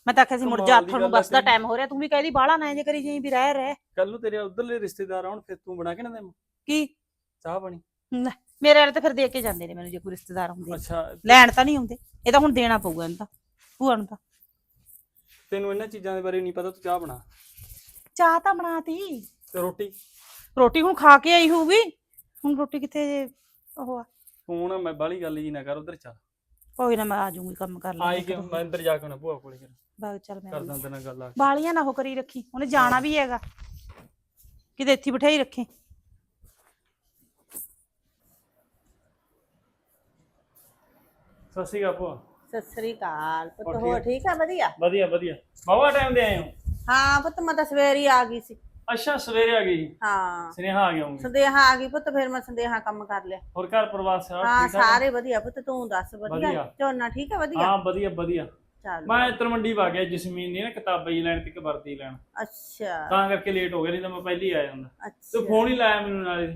S3: ਮੈਂ ਤਾਂ ਆਖਿਆ ਸੀ ਮੁੜ ਜਾ
S1: ਕਮਾਲ ਦੀ
S3: ਹੱਥਾਂ ਨੂੰ
S1: ਗੱਲ ਆ
S3: ਬੱਸ ਦਾ
S1: ਤੇਰੀ।
S3: ਟਾਈਮ ਹੋ ਰਿਹਾ ਤੂੰ ਵੀ ਕਹਿਦੀ ਬਾਲਾ ਨਾ ਜੇ ਕਰੀ ਜਾਈ ਵੀ ਰਹਿ ਰਹਿ।
S1: ਕੱਲ ਨੂੰ ਤੇਰੇ ਉਧਰਲੇ ਰਿਸ਼ਤੇਦਾਰ ਆਉਣ ਫਿਰ ਤੂੰ ਬਣਾ ਕੇ ਨਾ ਦੇ
S3: ਕੀ?
S1: ਚਾਹ ਪਾਣੀ।
S3: ਮੇਰੇ ਵਾਲੇ ਤਾਂ ਫਿਰ ਦੇ ਕੇ ਜਾਂਦੇ ਨੇ ਮੈਨੂੰ ਜੇ ਕੋਈ ਰਿਸ਼ਤੇਦਾਰ ਹੁੰਦੇ
S1: ਅੱਛਾ।
S3: ਲੈਣ ਤਾਂ ਨਹੀਂ ਆਉਂਦੇ ਇਹ ਤਾਂ ਹੁਣ ਦੇਣਾ ਪਊਗਾ ਇਹਨੂੰ ਤਾਂ ਭੂਆ ਨੂੰ ਤਾਂ।
S1: ਤੈਨੂੰ ਇਹਨਾਂ ਚੀਜ਼ਾਂ ਦੇ ਬਾਰੇ ਨਹੀਂ ਪਤਾ ਤੂੰ ਚਾਹ ਬਣਾ।
S3: ਚਾਹ ਤਾਂ ਬਣਾਤੀ।
S1: ਤੇ ਰੋਟੀ?
S3: ਰੋਟੀ ਹੁਣ ਖਾ ਕੇ ਆਈ ਹੋਊਗੀ। ਹੁਣ ਰੋਟੀ ਕਿੱਥੇ ਉਹ ਆ।
S1: ਤੂੰ ਨਾ ਮੈਂ ਬਾਹਲੀ ਗੱਲ ਜੀ ਨਾ ਕਰ ਉਧਰ ਚੱਲ।
S3: ਕੋਈ ਨਾ ਮੈਂ ਆ ਜਾਊਂਗੀ ਕੰਮ ਕਰ
S1: ਆਈ
S3: ਲਾਂਗੀ
S1: ਕਿ ਮੈਂ ਅੰਦਰ ਜਾ ਕੇ ਨਾ ਭੂਆ ਕੋਲੇ ਕਰ
S3: ਬਾਗ ਚੱਲ ਮੈਂ
S1: ਕਰਦਾ ਤੇਰੇ ਨਾਲ ਗੱਲ ਆ ਕੇ।
S3: ਬਾਲੀਆਂ ਨਾ ਹੋ ਕਰੀ ਰੱਖੀ ਉਹਨੇ ਜਾਣਾ ਵੀ ਹੈਗਾ। ਕਿਤੇ ਇੱਥੇ ਬਿਠਾਈ ਰੱਖੇ।
S1: ਸਤਿ ਸ਼੍ਰੀ ਅਕਾਲ ਭੂਆ।
S2: ਸਤਿ ਸ੍ਰੀ ਅਕਾਲ। ਪੁੱਤ
S1: ਹੋਰ
S2: ਹੋਰ
S1: ਠੀਕ?
S2: ਆ? ਵਧੀਆ?
S1: ਵਧੀਆ ਵਧੀਆ। ਬਾਵਾ ਟਾਈਮ ਦੇ ਆਏ ਹੋ?
S2: ਹਾਂ ਪੁੱਤ ਮੈਂ ਤਾਂ ਸਵੇਰੇ ਹੀ ਆ ਗਈ ਸੀ।
S1: ਅੱਛਾ ਸਵੇਰੇ ਆ ਗਈ?
S2: ਹਾਂ।
S1: ਸੁਨੇਹਾ ਆ ਗਿਆ ਹੂੰ
S2: ਸੰਦੇਹਾ ਆ ਗਈ ਪੁੱਤ ਫਿਰ ਮੈਂ ਸੰਦੇਹਾ ਕੰਮ ਕਰ ਲਿਆ।
S1: ਹੋਰ ਘਰ ਪਰਿਵਾਰ ਸਾਰਾ
S2: ਹਾਂ
S1: ਠੀਕ ਠਾਕ
S2: ਸਾਰੇ ਵਧੀਆ ਪੁੱਤ ਤੂੰ ਦੱਸ ਵਧੀਆ?
S1: ਵਧੀਆ।
S2: ਝੋਨਾ ਠੀਕ ਆ ਵਧੀਆ?
S1: ਹਾਂ ਵਧੀਆ ਵਧੀਆ।
S2: ਚੱਲ।
S1: ਮੈਂ ਤਰਮੰਡੀ ਵਾ ਗਿਆ ਜਸਮੀਨ ਨਾ ਕਿਤਾਬਾਂ ਹੀ ਲੈਣ ਤੇ ਇੱਕ ਵਰਦੀ ਲੈਣ।
S2: ਅੱਛਾ।
S1: ਤਾਂ ਕਰਕੇ ਲੇਟ ਹੋ ਗਿਆ ਨਹੀਂ ਤਾਂ ਮੈਂ ਪਹਿਲੀ ਆ ਜਾਂਦਾ।
S2: ਅੱਛਾ।
S1: ਤੂੰ ਫੋਨ ਹੀ ਲਾਇਆ ਮੈਨੂੰ ਨਾਲੇ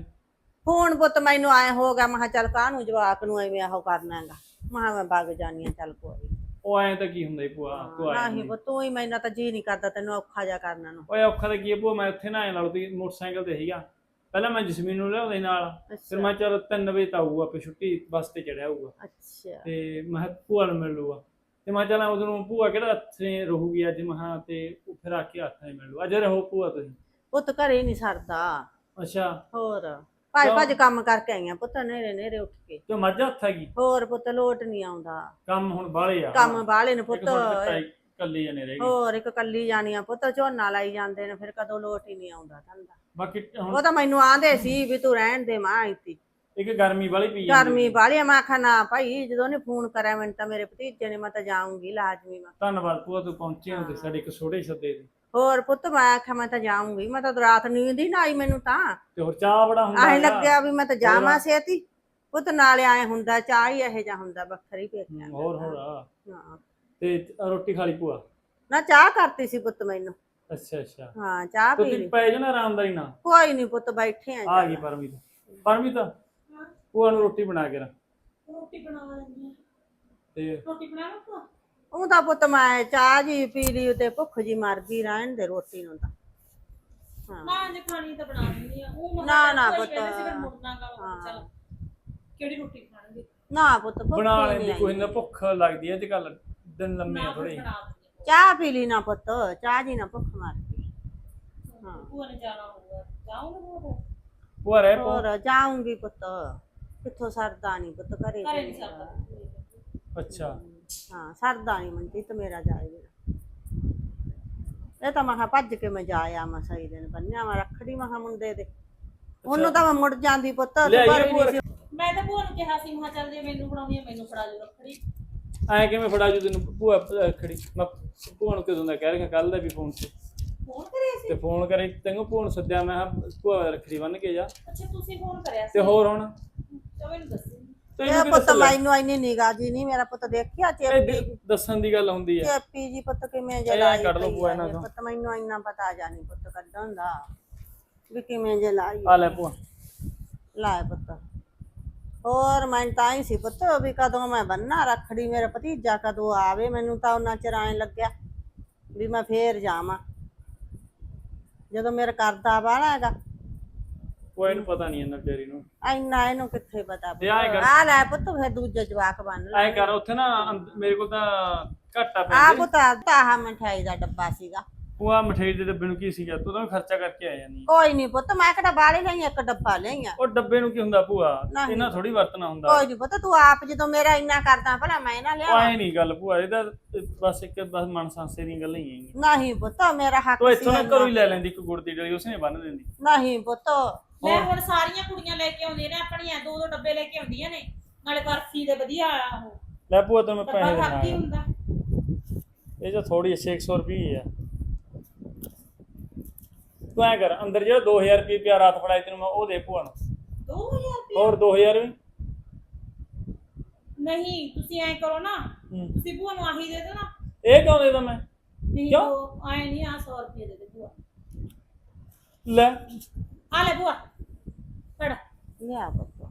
S2: ਹੁਣ ਪੁੱਤ ਮੈਨੂੰ ਆਏ ਹੋ ਗਿਆ ਮੈਂ ਕਿਹਾ ਚੱਲ ਕਾਹਨੂੰ ਜਵਾਕ ਨੂੰ ਐਵੇਂ ਆਹੋ ਕਰਨਾ ਹੈਗਾ। ਮੈਂ ਕਿਹਾ ਮੈਂ ਵਗ ਜਾਨੀ ਆ ਚੱਲ ਕੋਈ।
S1: ਉਹ ਐਂ ਤਾਂ ਕੀ ਹੁੰਦਾ ਈ ਭੂਆ ਤੂੰ ਆਇਆ
S2: ਨਹੀਂ ਪੁੱਤ ਤੂੰ ਹੀ ਮੈਨੂੰ ਤਾਂ ਜੀ ਨਹੀਂ ਕਰਦਾ ਤੈਨੂੰ ਔਖਾ ਜਾ ਕਰਨ ਨੂੰ।
S1: ਓਏ ਔਖਾ ਤਾਂ ਕੀ ਹੈ ਭੂਆ ਮੈਂ ਉੱਥੇ ਨਾ ਆਇਆ ਨਾਲ ਤੇ ਮੋਟਰਸਾਈਕਲ ਤੇ ਸੀਗਾ। ਪਹਿਲਾਂ ਮੈਂ ਜਸਮੀਨ ਨੂੰ ਲਿਆਉਂਦਾ ਨਾਲ ਫਿਰ ਮੈਂ ਚੱਲ 3 ਵਜੇ ਤਾਂ ਆਊਗਾ ਆਪੇ ਛੁੱਟੀ ਬੱਸ ਤੇ ਚੜਿਆ ਹੋਊਗਾ
S2: ਅੱਛਾ।
S1: ਤੇ ਮੈਂ ਕਿਹਾ ਭੂਆ ਨੂੰ ਮਿਲ ਲੂਗਾ ਤੇ ਮੈਂ ਚੱਲ ਉਦੋਂ ਭੂਆ ਕਿਹੜਾ ਹੱਥੇ ਰਹੂਗੀ ਅੱਜ ਮਹਾ ਤੇ ਉਹ ਫਿਰ ਆ ਕੇ ਹੱਥ ਨਹੀਂ ਮਿਲ ਲੂ ਅੱਜ ਰਹੋ ਭੂਆ ਤੁਸੀਂ।
S2: ਪੁੱਤ ਘਰੇ ਨਹੀਂ ਸਰਦਾ।
S1: ਅੱਛਾ।
S2: ਹੋਰ।
S1: ਕਿਉਂ?
S2: ਭੱਜ ਕੰਮ ਕਰਕੇ ਆਈਆਂ ਪੁੱਤ ਨੇਰੇ ਨੇਰੇ ਉੱਠ ਕੇ।
S1: ਤੇ ਮੱਝ ਹੱਥ ਹੈਗੀ?
S2: ਹੋਰ ਪੁੱਤ ਲੋਟ ਨਹੀਂ ਆਉਂਦਾ।
S1: ਕੰਮ ਹੁਣ ਬਾਹਲੇ ਆ।
S2: ਕੰਮ ਬਾਹਲੇ ਨੇ ਪੁੱਤ।
S1: ਕੱਲੀ ਜਣੇ ਰਹਿ ਗਈ
S2: ਹੋਰ ਇੱਕ ਕੱਲੀ ਜਾਣੀ ਆ ਪੁੱਤ ਝੋਨਾ ਲਾਈ ਜਾਂਦੇ ਨੇ ਫਿਰ ਕਦੋਂ ਲੋਟ ਹੀ ਨਹੀਂ ਆਉਂਦਾ ਧੰਦਾ।
S1: ਬਾਕੀ ਹੁਣ
S2: ਉਹ ਤਾਂ ਮੈਨੂੰ ਆਂਦੇ ਸੀ ਵੀ ਤੂੰ ਰਹਿਣ ਦੇ ਮਾਂ ਇੱਥੇ
S1: ਇੱਕ ਗਰਮੀ ਵਾਲੀ ਪਈ ਜਾਂਦੀ
S2: ਗਰਮੀ ਆ। ਮੈਂ ਆਖਿਆ ਨਾ ਭਾਈ ਜਦੋਂ ਨੇ ਫੋਨ ਕਰਿਆ ਮੈਨੂੰ ਤਾਂ ਮੇਰੇ ਭਤੀਜੇ ਨੇ ਮੈਂ ਤਾਂ ਜਾਊਂਗੀ ਲਾਜ਼ਮੀ ਮੈਂ।
S1: ਧੰਨਵਾਦ ਭੂਆ ਤੂੰ ਪਹੁੰਚੀ ਹੋ ਤੇ ਸਾਡੇ ਇੱਕ ਛੋਟੇ ਸੱਦੇ ਦੀ।
S2: ਹੋਰ ਪੁੱਤ ਮੈਂ ਆਖਿਆ ਮੈਂ ਤਾਂ ਜਾਊਂਗੀ ਮੈਂ ਤਾਂ ਰਾਤ ਨੀਂਦ ਹੀ ਨਾ ਆਈ ਮੈਨੂੰ ਤਾਂ।
S1: ਤੇ ਹੋਰ ਚਾਹ ਬੜਾ ਹੁੰਦਾ ਹੈਗਾ।
S2: ਲੱਗਿਆ ਵੀ ਮੈਂ ਤਾਂ ਜਾਵਾਂ ਛੇਤੀ ਪੁੱਤ ਨਾਲੇ ਆਏ ਹੁੰਦਾ ਚਾਹ ਹੀ ਇਹੋ ਜਿਹਾ ਹੁੰਦਾ ਵੱਖਰੀ ਪੇਕਿਆਂ ਦਾ।
S1: ਹੋਰ ਹੋਰ ਆ।
S2: ਹਾਂ।
S1: ਤੇ ਰੋਟੀ ਖਾ ਲਈ ਭੂਆ?
S2: ਨਾ ਚਾਹ ਕਰਤੀ ਸੀ ਪੁੱਤ ਮੈਨੂੰ।
S1: ਅੱਛਾ ਅੱਛਾ।
S2: ਹਾਂ ਚਾਹ ਪੀ
S1: ਤੁਸੀਂ ਪੈ ਜਾਣਾ ਆਰਾਮਦਾਰੀ ਨਾਲ?
S2: ਕੋਈ ਨਹੀਂ ਪੁੱਤ ਬੈਠੇ ਆ
S1: ਆ ਗਈ ਪਰਮੀਤ ਪਰਮੀਤ ਭੂਆ ਨੂੰ ਰੋਟੀ ਬਣਾ ਕੇ ਰੱਖ।
S3: ਰੋਟੀ ਬਣਾ ਲੈਂਦੀ ਆ।
S1: ਤੇ
S3: ਰੋਟੀ ਬਣਾ ਲਓ
S2: ਉਹ ਤਾਂ ਪੁੱਤ ਮੈਂ ਚਾਹ ਜੀ ਪੀ ਲਈ ਤੇ ਭੁੱਖ ਜੀ ਮਰ ਗਈ ਰਹਿਣ ਦੇ ਰੋਟੀ ਨੂੰ ਤਾਂ। ਹਾਂ।
S3: ਨਾ ਜੇ ਖਾਣੀ ਤਾਂ ਬਣਾ ਲੈਂਦੀ ਆ। ਉਹ
S2: ਨਾ, ਨਾ, ਪੁੱਤ।
S3: ਮੁੜਨਾ ਗਾ
S2: ਹਾਂ।
S3: ਚੱਲ ਕਿਹੜੀ ਰੋਟੀ ਖਾਣਗੇ?
S2: ਨਾ ਪੁੱਤ ਭੁੱਖ
S1: ਬਣਾ
S2: ਹੀ
S1: ਲੈਂਦੀ
S2: ਨਹੀਂ
S1: ਕੋਈ
S2: ਆਈ।
S1: ਨਾ ਭੁੱਖ ਲੱਗਦੀ ਹੈ ਅੱਜ ਕੱਲ ਦਿਨ ਲੰਮੇ ਆ
S3: ਨਾ
S1: ਥੋੜੇ
S3: ਬਣਾ ਦਿੰਦੀ
S2: ਚਾਹ ਪੀ ਲਈ ਨਾ ਪੁੱਤ ਚਾਹ ਜੀ ਨਾ ਭੁੱਖ ਮਰ ਗਈ। ਹਾਂ।
S3: ਭੂਆ ਨੇ ਜਾਣਾ ਹੋਊਗਾ। ਜਾਉਂਗੇ ਉਹ
S1: ਭੂਆ ਰਹਿ ਪੋ
S2: ਹੋਰ ਜਾਊਂਗੀ ਪੁੱਤ। ਕਿੱਥੋਂ ਸਰਦਾ ਨਹੀਂ ਪੁੱਤ ਘਰੇ
S3: ਘਰੇ ਨਹੀਂ
S2: ਕੋਈ
S3: ਸਰਦਾ।
S1: ਅੱਛਾ।
S2: ਹਾਂ ਸਰਦਾ ਨਹੀਂ ਮਨਜੀਤ ਮੇਰਾ ਜਾਏਗਾ ਇਹ ਤਾਂ ਮੈਂ ਕਿਹਾ ਭੱਜ ਕੇ ਮੈਂ ਜਾਇਆ ਮੈਂ ਸਹੀ ਦਿਨ ਬੰਨਿਆ ਮੈਂ ਰੱਖੜੀ ਮੈਂ ਕਿਹਾ ਮੁੰਡੇ ਦੇ। ਉਹਨੂੰ ਤਾਂ ਮੈਂ ਮੁੜ ਜਾਂਦੀ ਪੁੱਤ ਨਹੀਂ ਸੀ।
S3: ਮੈਂ ਤਾਂ ਭੂਆ ਨੂੰ ਕਿਹਾ ਸੀ ਮਹਾ ਚੱਲ ਜੇ ਮੈਨੂੰ ਫੜਾਉਣੀ ਮੈਨੂੰ ਫੜਾ ਦਿਓ ਰੱਖੜੀ।
S1: ਐ ਕਿਵੇਂ ਫੜਾ ਜੂ ਤੈਨੂੰ? ਭੂਆ ਖੜੀ ਮੈਂ ਭੂਆ ਨੂੰ ਕਦੋਂ ਦਾ ਕਹਿ ਰਿਹਾ ਕੱਲ ਦਾ ਵੀ ਫੋਨ ਤੇ
S3: ਫੋਨ ਕਰਿਆ ਸੀ?
S1: ਤੇ ਫੋਨ ਕਰੇ ਤੈਨੂੰ ਭੂਆ ਸੱਦਿਆ ਮੈਂ ਕਿਹਾ ਭੂਆ ਰੱਖੜੀ ਬੰਨ ਕੇ ਜਾ।
S3: ਅੱਛਾ ਤੁਸੀਂ ਫੋਨ ਕਰਿਆ ਸੀ?
S1: ਤੇ ਹੋਰ ਹੁਣ?
S3: ਤਾਂ ਮੈਨੂੰ ਦੱਸੀ।
S1: ਕੀ
S2: ਪੁੱਤ ਮੈਨੂੰ ਇੰਨੀ ਨਿਗਾਹ ਜੀ ਨਹੀਂ ਮੇਰਾ ਪੁੱਤ ਦੇਖਿਆ ਚੇਪੀ
S1: ਦੱਸਣ ਦੀ ਗੱਲ ਹੁੰਦੀ ਹੈ
S2: ਚੇਪੀ ਜੀ ਪੁੱਤ ਕਿਵੇਂ
S1: ਇਹ
S2: ਜਲਾਈ
S1: ਕੱਢ ਲਓ
S2: ਪਈ
S1: ਭੂਆ
S2: ਆ।
S1: ਇਹਨਾਂ
S2: ਇਹ
S1: ਤੋਂ।
S2: ਪੁੱਤ ਮੈਨੂੰ ਇੰਨਾ ਪਤਾ ਜਾ ਨਹੀਂ ਪੁੱਤ ਕੱਢਣ ਦਾ ਵੀ ਕਿਵੇਂ ਜਲਾਈ
S1: ਆ ਲੈ ਭੂਆ।
S2: ਲਾਏ ਪੁੱਤ। ਹੋਰ ਮੈਂ ਤਾਂ ਹੀ ਸੀ ਪੁੱਤ ਵੀ ਕਦੋਂ ਮੈਂ ਬੰਨਾ ਰੱਖੜੀ ਮੇਰਾ ਭਤੀਜਾ ਕਦੋਂ ਆਵੇ ਮੈਨੂੰ ਤਾਂ ਉਹਨਾਂ ਚਿਰ ਐਂ ਲੱਗਿਆ ਵੀ ਮੈਂ ਫੇਰ ਜਾਵਾਂ। ਜਦੋਂ ਮੇਰਾ ਕਰਦਾ ਬਾਹਲਾ ਹੈਗਾ
S1: ਕੋਈ ਨੂੰ ਪਤਾ ਨਹੀਂ ਇਹਨਾਂ ਵਿਚਾਰੀ ਨੂੰ।
S2: ਇੰਨਾ ਇਹਨੂੰ ਕਿੱਥੇ ਪਤਾ
S1: ਤੇ ਆਏਂ ਕਰ।
S2: ਆ ਲੈ ਪੁੱਤ ਫੇਰ ਦੂਜੇ ਜਵਾਕ ਬਣ ਲੈ।
S1: ਐ ਕਰ ਉੱਥੇ ਨਾ ਅੰਦ- ਮੇਰੇ ਕੋਲ ਤਾਂ ਘਾਟਾ
S2: ਆ
S1: ਪੈਂਦਾ
S2: ਪੁੱਤ ਆਹ ਮਠਾਈ ਦਾ ਡੱਬਾ ਸੀਗਾ।
S1: ਭੂਆ ਮਠਿਆਈ ਦੇ ਡੱਬੇ ਨੂੰ ਕੀ ਸੀਗਾ? ਤੂੰ ਤਾਂ ਖਰਚਾ ਕਰਕੇ ਆ ਜਾਂਦੀ।
S2: ਕੋਈ ਨਹੀਂ ਪੁੱਤ ਮੈਂ ਕਿਹੜਾ ਬਾਹਲੇ ਨਹੀਂ ਇੱਕ ਡੱਬਾ ਲਈਆਂ
S1: ਉਹ ਡੱਬੇ ਨੂੰ ਕੀ ਹੁੰਦਾ ਭੂਆ?
S2: ਨਹੀਂ।
S1: ਇਹਨਾਂ ਥੋੜੀ ਵਰਤਣਾ ਹੁੰਦਾ।
S2: ਕੋਈ ਨਹੀਂ ਪੁੱਤ ਤੂੰ ਆਪ ਜਦੋਂ ਮੇਰਾ ਇੰਨਾ ਕਰਦਾ ਭਲਾ ਮੈਂ ਨਾ
S1: ਉਹ
S2: ਲਿਆ
S1: ਐ ਨਹੀਂ ਗੱਲ ਭੂਆ ਇਹਦਾ ਬਸ ਇੱਕ ਬਸ ਮਨ ਸੰਸੇ ਦੀਆਂ ਗੱਲਾਂ ਹੀ ਹੈਗੀਆਂ।
S2: ਨਹੀਂ ਪੁੱਤ ਮੇਰਾ ਹੱਕ
S1: ਤੂੰ
S2: ਸੀ
S1: ਇੱਥੋਂ ਨਾ। ਘਰੋਂ ਹੀ ਲੈ ਲੈਂਦੀ ਇੱਕ ਗੁੜ ਦੀ ਡਲੀ ਉਸਨੇ ਬੰਨ ਦਿੰਦੀ।
S2: ਨਹੀਂ ਪੁੱਤ
S3: ਲੈ ਹੁਣ ਸਾਰੀਆਂ ਕੁੜੀਆਂ ਲੈ ਕੇ ਆਉਂਦੀਆਂ ਨੇ ਆਪਣੀਆਂ ਦੋ ਦੋ ਡੱਬੇ ਲੈ ਕੇ ਆਉਂਦੀਆਂ ਨੇ। ਨਾਲੇ ਬਰਫੀ ਦੇ ਵਧੀਆ ਆ ਉਹ।
S1: ਲੈ ਭੂਆ ਤੈਨੂੰ ਮੈਂ
S3: ਡੱਬਾ
S1: ਪੈਸੇ
S3: ਖਾਕੀ
S1: ਦੇਣਾ
S3: ਹੁੰਦਾ।
S1: ਇਹ ਜੋ ਥੋੜੀ 600 ਰੁਪਏ ਆ। ਤੂੰ ਐ ਕਰ ਅੰਦਰ ਜਿਹੜਾ 2000 ਰੁਪਏ ਪਿਆ ਰਾਤ ਫੜਾਈ ਤੈਨੂੰ ਮੈਂ ਉਹ ਦੇ ਭੂਆ ਨੂੰ।
S3: 2000 ਰੁਪਏ
S1: ਹੋਰ 2000 ਵੀ?
S3: ਨਹੀਂ ਤੁਸੀਂ ਐ ਕਰੋ ਨਾ।
S1: ਹੂੰ।
S3: ਤੁਸੀਂ ਭੂਆ ਨੂੰ ਆਹੀ ਦੇ ਦੇਣਾ
S1: ਇਹ ਕਿਉਂ ਦੇਦਾ ਮੈਂ?
S3: ਨਹੀਂ
S1: ਕਿਉਂ?
S3: ਉਹ ਐ ਨਹੀਂ ਆ 100 ਰੁਪਏ ਦੇ ਦੇ ਭੂਆ।
S1: ਲੈ।
S3: ਆ ਲੈ ਭੂਆ। ਫੜ
S2: ਲਿਆ ਪੁੱਤ।